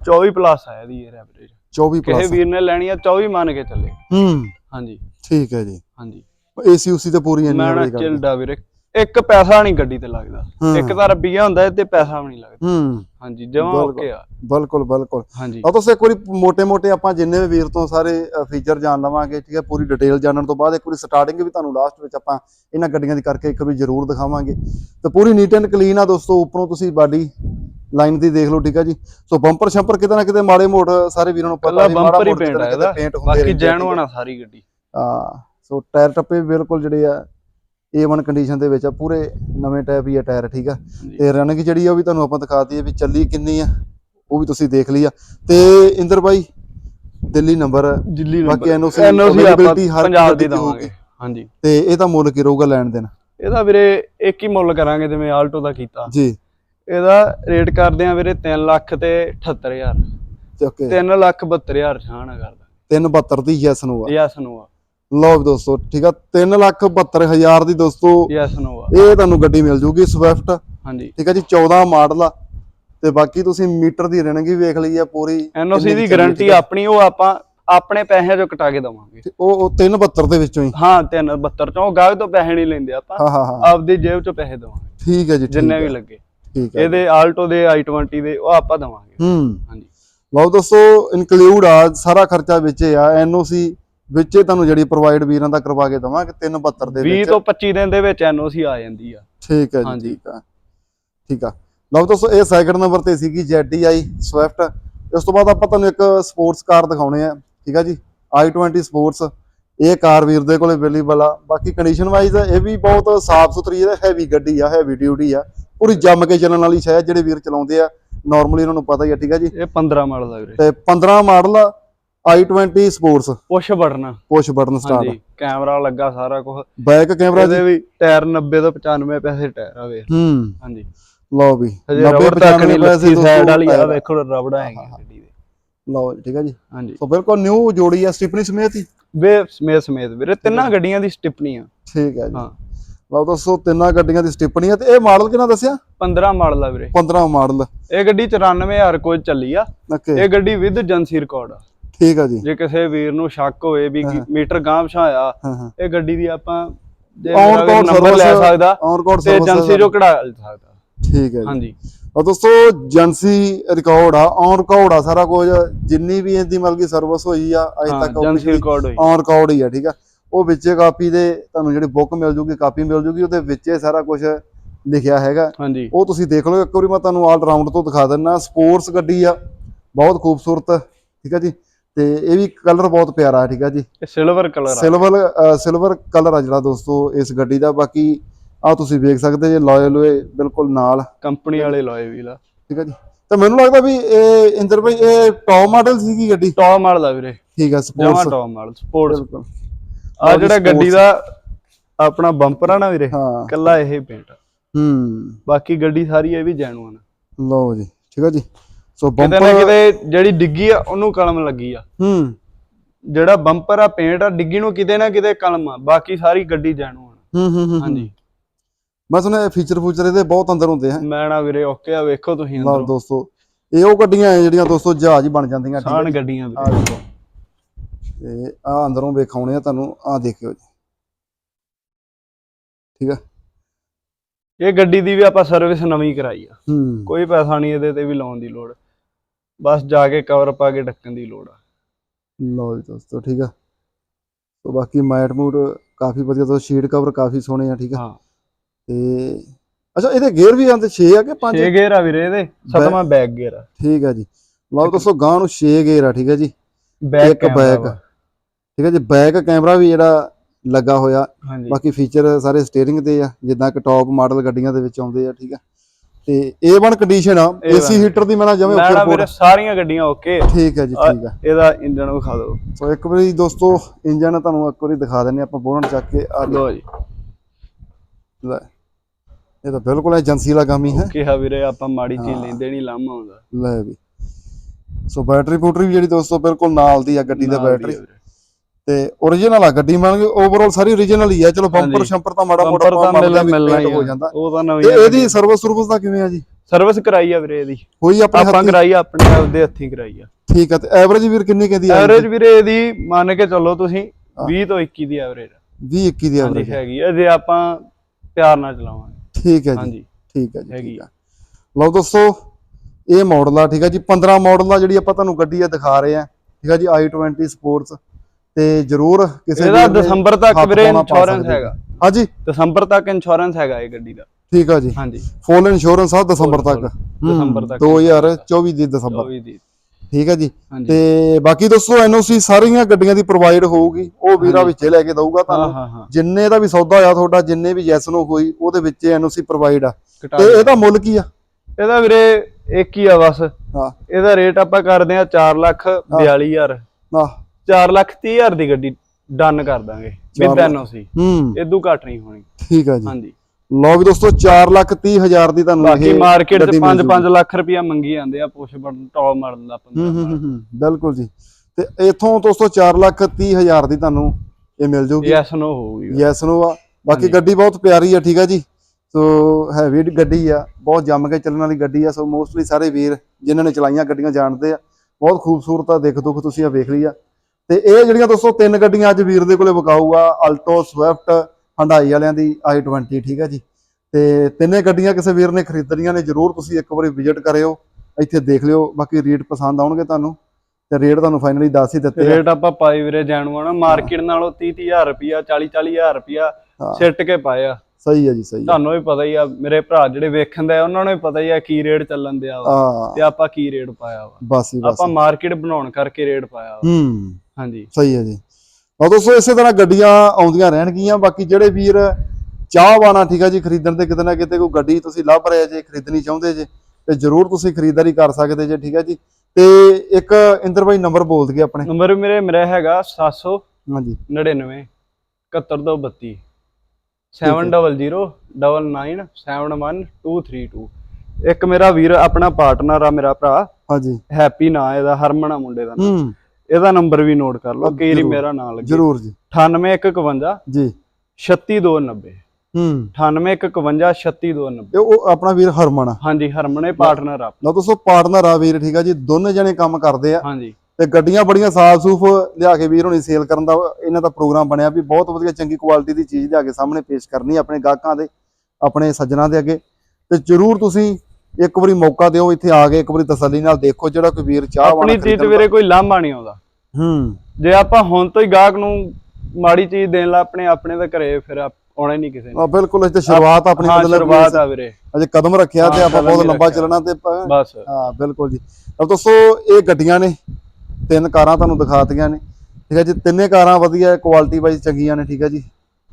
24 ਪਲੱਸ ਆ ਇਹਦੀ ਐਵਰੇਜ 24 ਕਿਸੇ ਪਲੱਸ ਵੀਰ ਨੇ ਲੈਣੀ ਆ 24 ਮੰਨ ਕੇ ਚੱਲੇ। ਹੂੰ। ਹਾਂਜੀ। ਠੀਕ ਹੈ ਜੀ। ਹਾਂਜੀ। ਏਸੀ ਉਸੀ ਤਾਂ ਪੂਰੀ ਇੰਨੀ ਮੈਂ ਨਾ ਵੀਰੇ। ਇੱਕ ਪੈਸਾ ਨਹੀਂ ਗੱਡੀ ਤੇ ਲੱਗਦਾ। ਇੱਕ ਤਾਂ ਰੁਪਈਆ ਹੁੰਦਾ ਹੈ ਤੇ ਪੈਸਾ ਵੀ ਨਹੀਂ ਲੱਗਦਾ। ਹੂੰ। ਹਾਂਜੀ ਜਮਾ ਬਿਲਕੁਲ। ਓਕੇ ਆ। ਬਿਲਕੁਲ ਬਿਲਕੁਲ। ਹਾਂਜੀ। ਆ ਤੁਸੀਂ ਇੱਕ ਵਾਰੀ ਮੋٹے-ਮੋٹے ਆਪਾਂ ਜਿੰਨੇ ਵੀ ਵੀਰ ਤੋਂ ਸਾਰੇ ਫੀਚਰ ਜਾਣ ਲਵਾਂਗੇ ਠੀਕ ਹੈ ਪੂਰੀ ਡਿਟੇਲ ਜਾਣਨ ਤੋਂ ਬਾਅਦ ਇੱਕ ਵਾਰੀ ਸਟਾਰਟਿੰਗ ਵੀ ਤੁਹਾਨੂੰ ਲਾਸਟ ਵਿੱਚ ਆਪਾਂ ਇਹਨਾਂ ਗੱਡੀਆਂ ਦੀ ਕਰਕੇ ਇੱਕ ਵਾਰੀ ਜ਼ਰੂਰ ਦਿਖਾਵਾਂਗੇ। ਤੇ ਪੂਰੀ ਨੀਟ ਐਂਡ ਕਲੀਨ ਆ ਦੋਸਤੋ ਉੱਪਰੋਂ ਤੁਸੀਂ ਬਾਡੀ ਲਾਈਨ ਦੀ ਦੇਖ ਲਓ ਠੀਕ ਹੈ ਜੀ। ਸੋ ਬੰਪਰ ਸ਼ੰਪਰ ਕਿਤੇ ਨਾ ਕਿਤੇ ਮਾੜੇ ਮੋੜ ਸਾਰੇ ਵੀਰਾਂ ਨੂੰ ਪਤਾ ਨਹੀਂ ਬੰਪਰ ਹੀ ਪੇਂਟ ਆ ਇਹਦਾ। ਬਾਕੀ ਜੈਨੂਅਨ ਆ। ਸਾਰੀ ਗੱਡੀ। ਹਾਂ ਸੋ ਟਾਇਰ ਟੱਪੇ ਬਿਲਕੁਲ ਜਿਹੜੇ ਆ A1 ਕੰਡੀਸ਼ਨ ਦੇ ਵਿੱਚ ਆ ਪੂਰੇ ਨਵੇਂ ਟਾਇਰ ਹੀ ਆ ਟਾਇਰ ਠੀਕ ਆ। ਤੇ ਰਨਿੰਗ ਜਿਹੜੀ ਆ ਉਹ ਵੀ ਤੁਹਾਨੂੰ ਆਪਾਂ ਦਿਖਾ ਦਈਏ ਵੀ ਚੱਲੀ ਕਿੰਨੀ ਆ ਉਹ ਵੀ ਤੁਸੀਂ ਦੇਖ ਲਈ ਆ। ਤੇ ਇੰਦਰ ਬਾਈ ਦਿੱਲੀ ਨੰਬਰ ਦਿੱਲੀ ਬਾਕੀ ਨੰਬਰ NOC ਐਨਓਸੀ availability ਹਰ ਪੰਜਾਬ ਦੀ ਦਵਾਂਗੇ। ਹਾਂਜੀ। ਤੇ ਇਹ ਤਾਂ ਮੁੱਲ ਕੀ ਰਹੂਗਾ ਲੈਣ ਦੇਣ? ਇਹਦਾ ਵੀਰੇ ਇੱਕ ਹੀ ਮੁੱਲ ਕਰਾਂਗੇ ਜਿਵੇਂ ਆਲਟੋ ਦਾ ਕੀਤਾ। ਜੀ। ਇਹਦਾ ਰੇਟ ਕਰਦੇ ਆ ਵੀਰੇ 3 ਲੱਖ ਤੇ 78000 ਓਕੇ। 3 ਲੱਖ 72000 ਛਾਣਾ ਕਰਦਾ 372 ਦੀ। ਯੈਸ ਨੂੰ ਆ। ਯੈਸ ਨੋ ਆ। ਲਓ ਵੀ ਦੋਸਤੋ ਠੀਕ ਆ? 3 ਲੱਖ 72 ਹਜ਼ਾਰ ਦੀ ਦੋਸਤੋ ਯੈਸ ਨੋ ਆ। ਇਹ ਤੁਹਾਨੂੰ ਗੱਡੀ ਮਿਲ ਜੂਗੀ ਸਵਿਫਟ ਹਾਂਜੀ। ਠੀਕ ਆ ਜੀ 14 ਮਾਡਲ ਆ। ਤੇ ਬਾਕੀ ਤੁਸੀਂ ਮੀਟਰ ਦੀ ਰਨਿੰਗ ਵੀ ਵੇਖ ਲਈ ਆ ਪੂਰੀ। ਐਨਓਸੀ ਦੀ ਗਾਰੰਟੀ। ਆਪਣੀ ਉਹ ਆਪਾਂ ਆਪਣੇ ਪੈਸਿਆਂ ਚੋਂ ਕਟਾ ਕੇ ਦਵਾਂਗੇ। ਉਹ ਉਹ 372 ਦੇ ਵਿੱਚੋਂ ਹੀ। ਹਾਂ 372 ਚੋਂ। ਗਾਹਕ ਤੋਂ ਪੈਸੇ ਨਹੀਂ ਲੈਂਦੇ ਆਪਾਂ। ਆਪਦੀ ਜੇਬ ਚੋਂ ਪੈਸੇ ਦਵਾਂਗੇ। ਠੀਕ ਹੈ ਜੀ ਜਿੰਨੇ ਵੀ ਲੱਗੇ। ਠੀਕ ਹੈ ਇਹਦੇ ਆਲਟੋ ਦੇ i20 ਦੇ ਉਹ ਆਪਾਂ ਦਵਾਂਗੇ। ਹੂੰ। ਹਾਂਜੀ। ਲਓ ਦੋਸਤੋ ਇਨਕਲੂਡ ਆ ਸਾਰਾ ਖਰਚਾ ਵਿੱਚ ਆ ਐਨਓਸੀ ਵਿੱਚੇ ਤੁਹਾਨੂੰ ਜਿਹੜੀ ਪ੍ਰੋਵਾਈਡ ਵੀਰਾਂ ਦਾ ਕਰਵਾ ਕੇ ਦਵਾਂਗੇ 372 ਦੇ 20 ਵਿੱਚ। ਤੋਂ 25 ਦਿਨ ਦੇ ਵਿੱਚ ਐਨਓਸੀ ਆ ਜਾਂਦੀ ਆ। ਠੀਕ ਹੈ ਜੀ। ਠੀਕ ਆ। ਠੀਕ ਆ। ਲਓ ਦੋਸਤੋ ਇਹ ਸੈਕਿੰਡ ਨੰਬਰ ਤੇ ਸੀਗੀ ZDI ਸਵਿਫਟ ਇਸ ਤੋਂ ਬਾਅਦ ਆਪਾਂ ਤੁਹਾਨੂੰ ਇੱਕ ਸਪੋਰਟਸ ਕਾਰ ਦਿਖਾਉਣੇ ਆ ਠੀਕ ਆ ਜੀ i20 ਸਪੋਰਟਸ ਇਹ ਕਾਰ ਵੀਰ ਦੇ ਕੋਲੇ ਅਵੇਲੇਬਲ ਆ। ਬਾਕੀ ਕੰਡੀਸ਼ਨ ਵਾਈਜ਼ ਇਹ ਵੀ ਬਹੁਤ ਸਾਫ਼ ਸੁਥਰੀ ਹੈ ਹੈਵੀ ਗੱਡੀ ਆ ਹੈਵੀ ਡਿਊਟੀ ਆ। ਪੂਰੀ ਜੰਮ ਕੇ ਚੱਲਣ ਵਾਲੀ ਸ਼ਾਇਦ ਜਿਹੜੇ ਵੀਰ ਚਲਾਉਂਦੇ ਆ ਨਾਰਮਲੀ ਉਹਨਾਂ ਨੂੰ ਪਤਾ ਹੀ ਆ ਠੀਕ ਆ ਜੀ? ਇਹ 15 ਮਾਡਲ ਦਾ ਵੀਰੇ। ਤੇ 15 model i20 sports push button push button start ਹਾਂਜੀ ਕੈਮਰਾ ਲੱਗਾ ਸਾਰਾ ਕੁਝ ਬੈਕ ਕੈਮਰਾ ਇਹਦੇ ਵੀ ਟਾਇਰ 90 ਤੋਂ 95 ਪੈਸੇ ਟਾਇਰ ਆ ਵੇ ਹੂੰ। ਹਾਂਜੀ। ਲਓ ਵੀ ਹਜੇ ਰਬੜ ਤੱਕ ਨਹੀਂ ਲੱਗੀ ਦੋਸਤੋ ਸਾਈਡ ਵਾਲੀ ਆ। ਵੇਖੋ ਰਬੜਾ ਹੈਗੀ ਗੱਡੀ ਦੇ। ਲਓ ਜੀ, ਠੀਕ ਆ ਜੀ। ਹਾਂਜੀ। ਸੋ ਬਿਲਕੁਲ ਨਿਊ ਜੋੜੀ ਆ ਸਟਿਪਨੀ ਸਮੇਤ ਹੀ? ਵੇ ਸਮੇਤ ਸਮੇਤ ਵੀਰੇ ਤਿੰਨਾਂ ਗੱਡੀਆਂ ਦੀ ਸਟਿਪਨੀ ਆ। ਠੀਕ ਹੈ ਜੀ। ਹਾਂ। ਲਓ ਦੋਸਤੋ ਤਿੰਨਾਂ ਗੱਡੀਆਂ ਦੀ ਸਟਿਪਨੀ ਆ ਤੇ ਇਹ ਮਾਡਲ ਕਿੰਨਾ ਦੱਸਿਆ? 15 ਮਾਡਲ ਆ ਵੀਰੇ। 15 ਮਾਡਲ। ਇਹ ਗੱਡੀ 94000 ਕੋਈ ਚੱਲੀ ਆ। ਇਹ ਗੱਡੀ ਵਿਦ ਏਜੰਸੀ ਰਿਕਾਰਡ ਆ। ਠੀਕ ਆ ਜੀ। ਜੇ ਕਿਸੇ ਵੀਰ ਨੂੰ ਸ਼ੱਕ ਹੋਵੇ ਵੀ। ਮੀਟਰ ਗਾਂਵ ਛਾਇਆ ਹਾਂ ਹਾਂ। ਇਹ ਗੱਡੀ ਦੀ ਆਪਾਂ ਜੇ ਮੇਰਾ road ਨੰਬਰ ਲੈ ਸਕਦਾ ਔਨ ਕੋਡ ਤੇ ਏਜੰਸੀ ਚੋਂ ਕਢਾ ਸਕਦਾ। ਠੀਕ ਹੈ ਜੀ। ਹਾਂਜੀ। ਲਓ ਦੋਸਤੋ ਏਜੰਸੀ ਰਿਕਾਰਡ ਆ ਔਨ ਰਿਕਾਰਡ ਆ ਸਾਰਾ ਕੁਝ। ਜਿੰਨੀ ਵੀ ਇਹਦੀ ਮਤਲਬ ਕਿ ਸਰਵਿਸ ਹੋਈ ਆ ਅਜੇ ਤੱਕ ਔਨ ਰਿਕਾਰਡ ਹੀ ਆ ਠੀਕ ਆ। ਉਹ ਵਿੱਚੇ ਕਾਪੀ ਦੇ ਤੁਹਾਨੂੰ ਜਿਹੜੀ ਬੁੱਕ ਮਿਲ ਜੂਗੀ ਕਾਪੀ ਮਿਲ ਜੂਗੀ ਉਹਦੇ ਵਿੱਚੇ ਸਾਰਾ ਕੁਝ ਲਿਖਿਆ ਹੈਗਾ। ਹਾਂਜੀ। ਉਹ ਤੁਸੀਂ ਦੇਖ ਲਓ ਇੱਕ ਵਾਰੀ ਮੈਂ ਤੁਹਾਨੂੰ ਆਲ ਰਾਊਂਡ ਤੋਂ ਦਿਖਾ ਦਿੰਦਾ ਸਪੋਰਟਸ ਗੱਡੀ ਆ ਬਹੁਤ ਖੂਬਸੂਰਤ ਠੀਕ ਆ ਜੀ? ਤੇ ਇਹ ਵੀ ਕਲਰ ਬਹੁਤ ਪਿਆਰਾ ਹੈ ਠੀਕ ਆ ਜੀ? ਇਹ ਸਿਲਵਰ ਕਲਰ ਆ। ਸਿਲਵਰ ਸਿਲਵਰ ਕਲਰ ਆ ਜਿਹੜਾ ਦੋਸਤੋ ਇਸ ਗੱਡੀ ਦਾ। ਬਾਕੀ ਆ ਤੁਸੀਂ ਵੇਖ ਸਕਦੇ ਜੇ ਲੋਏ ਲੋਏ ਬਿਲਕੁਲ ਨਾਲ। ਕੰਪਨੀ ਵਾਲੇ ਲੋਏ ਵੀਲ ਆ ਠੀਕ ਆ ਜੀ? ਤਾਂ ਮੈਨੂੰ ਲੱਗਦਾ ਵੀ ਇਹ ਇੰਦਰ ਭਾਈ ਇਹ ਟੌਪ ਮਾਡਲ ਸੀਗੀ ਗੱਡੀ? ਟੌਪ ਮਾਡਲ ਆ ਵੀਰੇ। ਠੀਕ ਆ ਜਮਾ ਸਪੋਰਟਸ ਟੌਪ ਮਾਡਲ ਸਪੋਰਟਸ ਬਿਲਕੁਲ। ਆ ਜਿਹੜਾ ਗੱਡੀ। ਦਾ ਆਪਣਾ ਬੰਪਰ ਆ ਨਾ ਵੀਰੇ ਕੱਲਾ ਇਹ ਪੇਂਟ ਹੂੰ। ਬਾਕੀ ਗੱਡੀ ਸਾਰੀ ਇਹ ਵੀ ਜੈਨੂਅਨ ਲਓ ਜੀ ਠੀਕ ਆ ਜੀ। ਸੋ ਕਿਤੇ ਬੰਪਰ ਕਿਤੇ ਜਿਹੜੀ ਡਿੱਗੀ ਆ ਉਹਨੂੰ ਕਲਮ ਲੱਗੀ ਆ। ਹੂੰ। ਜਿਹੜਾ ਬੰਪਰ ਆ ਪੇਂਟ ਆ ਡਿੱਗੀ ਨੂੰ ਕਿਤੇ ਨਾ ਕਿਤੇ ਕਲਮ ਆ। ਬਾਕੀ ਸਾਰੀ ਗੱਡੀ ਜੈਨੂਅਨ ਹੂੰ ਹੂੰ ਹੂੰ ਹਾਂਜੀ। ਮੈਂ ਸੁਣਿਆ ਫੀਚਰ ਫੂਚਰ ਇਹਦੇ ਬਹੁਤ ਅੰਦਰ ਹੁੰਦੇ ਆ। ਮੈਂ ਨਾ ਵੀਰੇ ਓਕੇ ਆ ਵੇਖੋ ਤੁਸੀਂ ਲਓ ਅੰਦਰੋਂ। ਦੋਸਤੋ ਇਹ ਉਹ ਗੱਡੀਆਂ ਆ ਜਿਹੜੀਆਂ ਦੋਸਤੋ ਜਹਾਜ਼ ਬਣ ਜਾਂਦੀਆਂ ਸਾਨ। ਗੱਡੀਆਂ ਵੀਰੇ। ਤੇ ਆ ਅੰਦਰੋਂ ਵੇਖਾਉਣੇ ਆ ਤੁਹਾਨੂੰ ਆ ਦੇਖਿਓ ਜੀ। ਠੀਕ ਆ? ਇਹ ਗੱਡੀ ਦੀ ਵੀ ਆਪਾਂ ਸਰਵਿਸ ਨਵੀਂ ਕਰਾਈ ਆ। ਕੋਈ ਪੈਸਾ ਨਹੀਂ ਇਹਦੇ ਤੇ ਵੀ ਲਾਉਣ ਦੀ ਲੋੜ। ਬਸ ਜਾ ਕੇ ਕਵਰ ਪਾ ਕੇ ਢੱਕਣ ਦੀ ਲੋੜ ਆ। ਲਓ ਜੀ ਦੋਸਤੋ ਠੀਕ ਆ? ਸੋ ਬਾਕੀ ਮੈਟ ਮੂਟ ਕਾਫੀ ਵਧੀਆ ਤੋਂ ਸ਼ੀਟ ਕਵਰ ਕਾਫੀ ਸੋਹਣੇ ਆ ਠੀਕ ਆ? ਹਾਂ। ਤੇ ਅੱਛਾ ਇਹਦੇ ਗੇਅਰ ਵੀ ਆਂਦੇ 6 ਆ ਕਿ 5 6 ਗੇਅਰ ਆ ਵੀਰੇ ਇਹਦੇ ਸਤਵਾਂ ਬੈਕ ਗੇਅਰ ਆ। ਠੀਕ ਆ ਜੀ। ਲਓ ਦੋਸਤੋ ਗਾਂ ਨੂੰ 6 ਗੇਅਰ ਆ ਠੀਕ ਆ ਜੀ। ਬੈਕ ਇੱਕ back। ਠੀਕ ਆ ਜੀ ਬੈਕ ਕੈਮਰਾ ਵੀ ਜਿਹੜਾ ਲੱਗਾ ਹੋਇਆ। ਬਾਕੀ ਫੀਚਰ ਸਾਰੇ ਸਟੀਅਰਿੰਗ ਤੇ ਆ ਜਿੱਦਾਂ ਕਿ ਟੌਪ ਮਾਡਲ ਗੱਡੀਆਂ ਦੇ ਵਿੱਚ ਆਉਂਦੇ ਆ ਠੀਕ ਆ ਤੇ A1 ਕੰਡੀਸ਼ਨ ਆ A1 ਏਸੀ ਹੀਟਰ ਦੀ ਮੈਂ ਨਾ ਜਵੇਂ ਉੱਪਰ ਵੀਰੇ ਸਾਰੀਆਂ ਗੱਡੀਆਂ ਓਕੇ ਠੀਕ ਹੈ ਜੀ ਠੀਕ ਆ ਇਹਦਾ ਇੰਜਨ ਵਿਖਾ ਦਿਓ। ਸੋ ਇੱਕ ਵਾਰੀ ਦੋਸਤੋ ਇੰਜਨ ਤੁਹਾਨੂੰ ਇੱਕ ਵਾਰੀ ਦਿਖਾ ਦਿੰਨੇ ਆਪਾਂ ਬੋਨਟ ਚੱਕ ਕੇ ਆ ਲੋ ਜੀ। ਲੈ ਇਹ ਤਾਂ ਬਿਲਕੁਲ ਏਜੰਸੀ ਵਾਲਾ ਕੰਮ ਹੀ ਹੈ। ਕਿਹਾ ਵੀਰੇ ਆਪਾਂ ਮਾੜੀ ਚੀਜ਼ ਹਾਂ। ਲੈਂਦੇ ਨਹੀਂ ਲਾਮਾ ਆਉਂਦਾ ਲੈ ਵੀ। ਸੋ ਬੈਟਰੀ ਪੂਟਰੀ ਵੀ ਜਿਹੜੀ ਦੋਸਤੋ ਬਿਲਕੁਲ ਨਾਲ ਦੀ ਆ ਗੱਡੀ ਦਾ ਬੈਟਰੀ। ਤੇ origignal ਆ ਗੱਡੀ ਮੰਨ ਕੇ ਓਵਰਆਲ ਸਾਰੀ origignal ਹੀ ਆ। ਚਲੋ ਬੰਪਰ। ਸ਼ੰਪਰ ਤਾਂ ਮਾੜਾ ਮੋਟਾ ਮਿਲਣਾ ਹੀ ਹੋ। ਜਾਂਦਾ। ਉਹ ਤਾਂ ਤੇ ਨਵੀਂ ਇਹਦੀ ਸਰਵਿਸ ਸਰਵਿਸ ਦਾ ਕਿਵੇਂ ਆ ਜੀ? ਸਰਵਿਸ ਕਰਾਈ ਆ ਵੀਰੇ ਇਹਦੀ। ਹੋਈ ਆਪਣੇ ਆਪਾਂ ਕਰਾਈ ਆ ਆਪਣੇ ਆਪਦੇ ਹੱਥੀਂ ਕਰਾਈ ਆ। ਠੀਕ ਆ ਤੇ ਐਵਰੇਜ ਵੀਰ ਕਿੰਨੀ ਕਹਿੰਦੀ ਆ ਐਵਰੇਜ ਵੀਰੇ ਇਹਦੀ ਮੰਨ ਕੇ ਚੱਲੋ ਤੁਸੀਂ ਹਾਂ। 20 ਤੋਂ 21 ਦੀ ਐਵਰੇਜ 20 21 ਦੀ ਐਵਰੇਜ ਹੈਗੀ ਆ। ਜੇ ਆਪਾਂ ਪਿਆਰ ਨਾਲ ਚਲਾਵਾਂਗੇ। ਠੀਕ ਹੈ ਜੀ। ਹਾਂਜੀ। ਠੀਕ ਹੈ ਜੀ ਠੀਕ ਆ। ਲਓ ਦੋਸਤੋ ਇਹ ਮਾਡਲ ਆ ਠੀਕ ਆ ਜੀ। 15 ਮਾਡਲ ਆ ਜਿਹੜੀ ਆਪਾਂ ਤੁਹਾਨੂੰ ਗੱਡੀ ਆ ਦਿਖਾ ਰਹੇ ਆ। ਠੀਕ ਆ ਜੀ i20 ਸਪੋਰਟਸ ਤੇ ਜਰੂਰ ਕਿਸੇ ਇਹਦਾ ਦਸੰਬਰ ਤੱਕ ਵੀਰੇ ਇੰਸ਼ੋਰੈਂਸ ਹੈਗਾ। ਹਾਂਜੀ। ਦਸੰਬਰ ਤੱਕ ਇੰਸ਼ੋਰੈਂਸ ਹੈਗਾ ਇਹ ਗੱਡੀ ਦਾ। ਠੀਕ ਆ ਜੀ। ਹਾਂਜੀ। ਫੁੱਲ ਇੰਸ਼ੋਰੈਂਸ ਆ ਦਸੰਬਰ ਤੱਕ। ਦਸੰਬਰ ਹੂੰ, ਤੱਕ। 2024 ਦੀ ਦਸੰਬਰ। 24 ਦੀ। ਠੀਕ ਹੈ ਜੀ। ਤੇ ਬਾਕੀ ਦੋਸਤੋ ਐਨਓਸੀ ਸਾਰੀਆਂ ਗੱਡੀਆਂ ਦੀ ਪ੍ਰੋਵਾਈਡ ਹੋਊਗੀ। ਉਹ ਵੀਰਾ। ਵਿੱਚੇ ਲੈ ਕੇ ਦਊਗਾ ਹਾਂ ਤੁਹਾਨੂੰ। ਹਾਂ ਹਾਂ। ਜਿੰਨੇ ਦਾ ਵੀ ਸੌਦਾ ਹੋਇਆ ਤੁਹਾਡਾ ਜਿੰਨੇ ਵੀ ਯੈਸ ਨੋ ਹੋਈ ਉਹਦੇ ਵਿੱਚ ਐਨਓਸੀ ਪ੍ਰੋਵਾਈਡ ਆ। ਤੇ। ਇਹਦਾ ਮੁੱਲ ਕੀ ਆ? ਇਹਦਾ ਵੀਰੇ ਇੱਕ ਹੀ ਆ ਬਸ। ਹਾਂ। ਇਹਦਾ ਰੇਟ ਆਪਾਂ ਕਰਦੇ ਆ 4 ਲੱਖ 42000 ਨਾ 4 ਲੱਖ 30000 ਦੀ ਗੱਡੀ ਡਨ ਕਰ ਦਾਂਗੇ। ਵਿਦ। ਐਨਓਸੀ ਹੂੰ। ਇਦੋਂ ਘੱਟ ਨਹੀਂ ਹੋਣੀ। ਠੀਕ ਆ ਜੀ। ਹਾਂਜੀ। ਵੀ ਦੋਸਤੋ 4 ਲੱਖ 30 ਹਜ਼ਾਰ ਦੀ ਤੁਹਾਨੂੰ ਬਾਕੀ ਇਹ ਮਾਰਕੀਟ 'ਚ ਗੱਡੀ ਮਿਲ 5-5 ਲੱਖ ਰੁਪਇਆ ਮੰਗੀ ਜਾਂਦੇ ਆ ਪੁਸ਼ ਬਟਨ ਟੌਪ ਮਾਡਲ ਦਾ ਹੂੰ ਹੂੰ 15 ਹੂੰ, ਹੂੰ। ਬਿਲਕੁਲ ਜੀ। ਤੇ ਇਥੋਂ ਦੋਸਤੋ 4 ਲੱਖ 30 ਹਜ਼ਾਰ ਦੀ ਤੁਹਾਨੂੰ ਇਹ ਮਿਲ ਜਾਊਗੀ ਯੈਸ ਨੋ ਹੋਊਗੀ। ਯੈਸ ਨੋ ਆ। ਬਾਕੀ। ਗੱਡੀ ਬਹੁਤ ਪਿਆਰੀ ਆ ਠੀਕ ਆ ਜੀ। ਸੋ ਹੈਵੀ ਗੱਡੀ ਆ। ਬਹੁਤ ਜੰਮ ਕੇ ਚੱਲਣ ਵਾਲੀ ਗੱਡੀ ਆ। ਸੋ ਮੋਸਟਲੀ ਸਾਰੇ ਵੀਰ ਜਿਨ੍ਹਾਂ ਨੇ ਚਲਾਈਆਂ ਗੱਡੀਆਂ ਜਾਣਦੇ ਆ। ਬਹੁਤ ਖੂਬਸੂਰਤ ਆ ਦੇਖ ਦੁੱਖ ਤੁਸੀਂ ਆ ਵੇਖ ਲਈ ਆ। ਤੇ ਇਹ ਜਿਹੜੀਆਂ ਦੋਸਤੋ ਤਿੰਨ ਗੱਡੀਆਂ ਅੱਜ ਵੀਰ ਦੇ ਕੋਲੇ ਵਿਕਾਊ ਆ ਅਲਟੋ ਸਵਿਫਟ ਹੰਡਾਈ ਵਾਲਿਆਂ ਦੀ i20 ਠੀਕ ਆ ਜੀ। ਤੇ ਤਿੰਨੇ ਗੱਡੀਆਂ ਕਿਸੇ ਵੀਰ ਨੇ ਖਰੀਦਣੀਆਂ ਨੇ ਜਰੂਰ ਤੁਸੀਂ ਇੱਕ ਵਾਰੀ ਵਿਜ਼ਿਟ ਕਰਿਓ ਇੱਥੇ ਦੇਖ ਲਿਓ ਬਾਕੀ ਰੇਟ ਪਸੰਦ ਆਉਣਗੇ ਤੁਹਾਨੂੰ। ਤੇ ਰੇਟ ਤੁਹਾਨੂੰ ਫਾਈਨਲੀ ਦੱਸ ਹੀ ਦਿੱਤੇ ਰੇਟ ਆਪਾਂ ਪਾਈ ਵੀਰੇ ਜਾਣੂ ਆ ਨਾ ਮਾਰਕੀਟ ਨਾਲੋਂ 30-30000 ਰੁਪਇਆ 40-40000 ਰੁਪਇਆ ਹਾਂ। ਸਿੱਟ ਕੇ ਪਾਇਆ। ਸਹੀ ਆ ਜੀ ਸਹੀ ਤੁਹਾਨੂੰ ਵੀ ਪਤਾ ਹੀ ਆ ਮੇਰੇ ਭਰਾ ਜਿਹੜੇ ਵੇਖਣ ਦੇ ਆ ਉਹਨਾਂ ਨੂੰ ਵੀ ਪਤਾ ਹੀ ਆ ਕੀ ਰੇਟ ਚੱਲਣ ਦਿਆ ਵਾ। ਆ ਤੇ ਆਪਾਂ ਕੀ ਰੇਟ ਪਾਇਆ ਵਾ। ਬਸ ਹੀ ਬਸ ਆਪਾਂ ਮਾਰਕੀਟ ਬਣਾਉਣ ਕਰਕੇ ਰੇਟ ਪਾਇਆ ਵਾ। ਹੂੰ। ਹਾਂਜੀ। ਸਹੀ ਹੈ ਜੀ। ਆ ਦੋਸਤੋ ਇਸੇ ਤਰ੍ਹਾਂ ਗੱਡੀਆਂ ਆਉਂਦੀਆਂ ਰਹਿਣਗੀਆਂ। ਬਾਕੀ ਜਿਹੜੇ ਵੀਰ ਚਾਹਵਾਨਾ ਠੀਕ ਹੈ ਜੀ ਖਰੀਦਣ ਦੇ ਕਿਤੇ ਨਾ ਕਿਤੇ ਕੋਈ ਗੱਡੀ ਤੁਸੀਂ ਲੱਭ ਰਹੇ ਜੇ ਖਰੀਦਣੀ ਚਾਹੁੰਦੇ ਜੇ ਤੇ ਜਰੂਰ ਤੁਸੀਂ ਖਰੀਦਦਾਰੀ ਕਰ ਸਕਦੇ ਜੇ ਠੀਕ ਹੈ ਜੀ। ਤੇ ਇੱਕ ਇੰਦਰ ਭਾਈ ਨੰਬਰ ਬੋਲ ਦਈਏ ਆਪਣੇ। ਨੰਬਰ ਮੇਰੇ ਮੇਰਾ ਹੈਗਾ 799 ਹਾਂਜੀ। 7132 700 71232 ਇੱਕ ਮੇਰਾ ਵੀਰ ਆਪਣਾ ਪਾਰਟਨਰ ਆ ਮੇਰਾ ਭਰਾ। ਹਾਂਜੀ। ਹੈਪੀ ਨਾਂ ਇਹਦਾ ਹਰਮਨ ਆ ਮੁੰਡੇ ਦਾ। ਹੂੰ। ਇਹਦਾ ਨੰਬਰ ਵੀ ਨੋਟ ਕਰ ਲਓ ਕਈ ਵਾਰੀ। ਮੇਰਾ ਨਾਂ ਲੱਗੇ ਜਰੂਰ ਜੀ। 98151 ਜੀ। 36290 ਹੂੰ। 98151 36290 ਇਹ ਉਹ ਆਪਣਾ ਵੀਰ ਹਰਮਨ ਹਾਂਜੀ ਹਰਮਨ ਇਹ ਪਾਰਟਨਰ ਆ। ਲਓ ਦੋਸਤੋ ਪਾਰਟਨਰ ਆ ਵੀਰ ਠੀਕ ਆ ਜੀ। ਦੋਨੇ ਜਣੇ ਕੰਮ ਕਰਦੇ ਆ। ਹਾਂਜੀ। ਤੇ ਗੱਡੀਆਂ ਬੜੀਆਂ ਸਾਫ਼ ਸੂਫ ਲਿਆ ਕੇ ਵੀਰ ਹੋਣੀ ਸੇਲ ਕਰਨ ਦਾ ਇਹਨਾਂ ਦਾ ਪ੍ਰੋਗਰਾਮ ਬਣਿਆ ਵੀ ਬਹੁਤ ਵਧੀਆ ਚੰਗੀ ਕੁਆਲਿਟੀ ਦੀ ਚੀਜ਼ ਲਿਆ ਕੇ ਸਾਹਮਣੇ ਪੇਸ਼ ਕਰਨੀ ਆਪਣੇ ਗਾਹਕਾਂ ਦੇ ਆਪਣੇ ਸੱਜਣਾ ਦੇ ਅੱਗੇ। ਤੇ ਜਰੂਰ ਤੁਸੀਂ ਇੱਕ ਵਾਰੀ ਮੌਕਾ ਦਿਓ ਇੱਥੇ ਆ ਕੇ ਇੱਕ ਵਾਰੀ ਤਸੱਲੀ ਨਾਲ ਦੇਖੋ ਜਿਹੜਾ ਕੋਈ ਵੀਰ ਚਾਹ ਵਾਲਾ ਆਪਣੀ ਚੀਜ਼ ਵੀਰੇ ਕੋਈ ਲਾਂਭਾ ਨਹੀਂ ਆਉਂਦਾ। ਹੂੰ। ਜੇ ਆਪਾਂ ਹੁਣ ਤੋਂ ਹੀ ਗਾਹਕ ਨੂੰ ਮਾੜੀ ਚੀਜ਼ ਦੇਣ ਲਾ ਆਪਣੇ ਆਪਣੇ ਤਾਂ ਘਰੇ ਫਿਰ ਆਉਣਾ ਨਹੀਂ ਕਿਸੇ ਨੇ। ਆ ਬਿਲਕੁਲ ਇਹ ਤੇ ਸ਼ੁਰੂਆਤ ਆਪਣੀ ਮਤਲਬ ਸ਼ੁਰੂਆਤ ਆ ਵੀਰੇ। ਅਜੇ ਕਦਮ ਰੱਖਿਆ ਤੇ ਆਪਾਂ ਬਹੁਤ ਲੰਬਾ। ਚੱਲਣਾ ਤੇ ਬਸ। ਹਾਂ ਬਿਲਕੁਲ ਜੀ। ਤਾਂ ਦੋਸਤੋ ਇਹ ਗੱਡੀਆਂ ਨੇ। ਤਿੰਨ ਕਾਰਾਂ ਤੁਹਾਨੂੰ ਦਿਖਾਤੀਆਂ ਨੇ। ਠੀਕ ਹੈ ਜੀ ਤਿੰਨੇ ਕਾਰਾਂ ਵਧੀਆ ਕੁਆਲਿਟੀ ਵਾਈਜ਼ ਚੰਗੀਆਂ ਨੇ ਠੀਕ ਹੈ ਜੀ।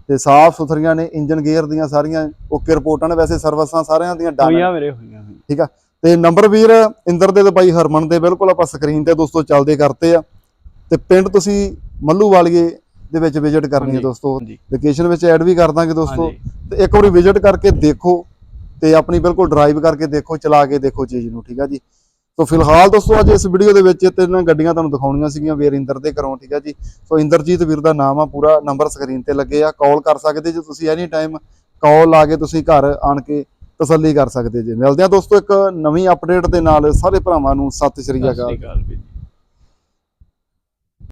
ਤੇ ਸਾਫ਼ ਸੁਥਰੀਆਂ ਨੇ ਇੰਜਨ ਗੇਅਰ ਦੀਆਂ ਸਾਰੀਆਂ ਓਕੇ ਰਿਪੋਰਟਾਂ ਨੇ। ਵੈਸੇ ਸਰਵਿਸਾਂ ਸਾਰਿਆਂ ਦੀਆਂ ਡਨ ਹੋਈਆਂ ਹੋਈਆਂ ਹੋਈਆਂ। ਠੀਕ ਆ? ਤੇ ਨੰਬਰ ਵੀਰ ਇੰਦਰ ਦੇ ਤੇ ਬਾਈ ਹਰਮਨ ਦੇ ਬਿਲਕੁਲ ਆਪਾਂ ਸਕਰੀਨ ਤੇ ਦੋਸਤੋ ਚੱਲਦੇ ਕਰਤੇ ਆ। ਤੇ ਪਿੰਡ ਤੁਸੀਂ ਮੱਲੂ ਵਾਲੀਏ ਦੇ ਵਿੱਚ ਵਿਜ਼ਿਟ ਕਰਨੀ ਹੈ ਦੋਸਤੋ। ਲੋਕੇਸ਼ਨ ਵਿੱਚ ਐਡ ਵੀ ਕਰ ਦਾਂਗੇ ਦੋਸਤੋ। ਤੇ ਇੱਕ ਵਾਰੀ ਵਿਜ਼ਿਟ ਕਰਕੇ ਦੇਖੋ ਤੇ ਆਪਣੀ ਬਿਲਕੁਲ ਡਰਾਈਵ ਕਰਕੇ ਦੇਖੋ ਚਲਾ ਕੇ ਦੇਖੋ ਚੀਜ਼ ਨੂੰ ਠੀਕ ਆ ਜੀ? ਸੋ ਫਿਲਹਾਲ ਦੋਸਤੋ ਅੱਜ ਇਸ ਵੀਡੀਓ ਦੇ ਵਿੱਚ ਤਿੰਨ ਗੱਡੀਆਂ ਤੁਹਾਨੂੰ ਦਿਖਾਉਣੀਆਂ ਸੀਗੀਆਂ ਵੀਰ ਇੰਦਰ ਦੇ ਘਰੋਂ ਠੀਕ ਆ ਜੀ? ਸੋ ਇੰਦਰਜੀਤ ਵੀਰ ਦਾ ਨਾਮ ਆ ਪੂਰਾ ਨੰਬਰ ਸਕਰੀਨ ਤੇ ਲੱਗੇ ਆ। ਕਾਲ ਕਰ ਸਕਦੇ ਜੇ ਤੁਸੀਂ ਐਨੀ ਟਾਈਮ ਕਾਲ ਲਾ ਕੇ ਤੁਸੀਂ ਘਰ ਆਣ ਕੇ ਤਸੱਲੀ ਕਰ ਸਕਦੇ ਜੇ। ਮਿਲਦੇ ਆ ਦੋਸਤੋ ਇੱਕ ਨਵੀਂ ਅਪਡੇਟ ਦੇ ਨਾਲ। ਸਾਰੇ ਭਰਾਵਾਂ ਨੂੰ ਸਤਿ ਸ਼੍ਰੀ ਅਕਾਲ।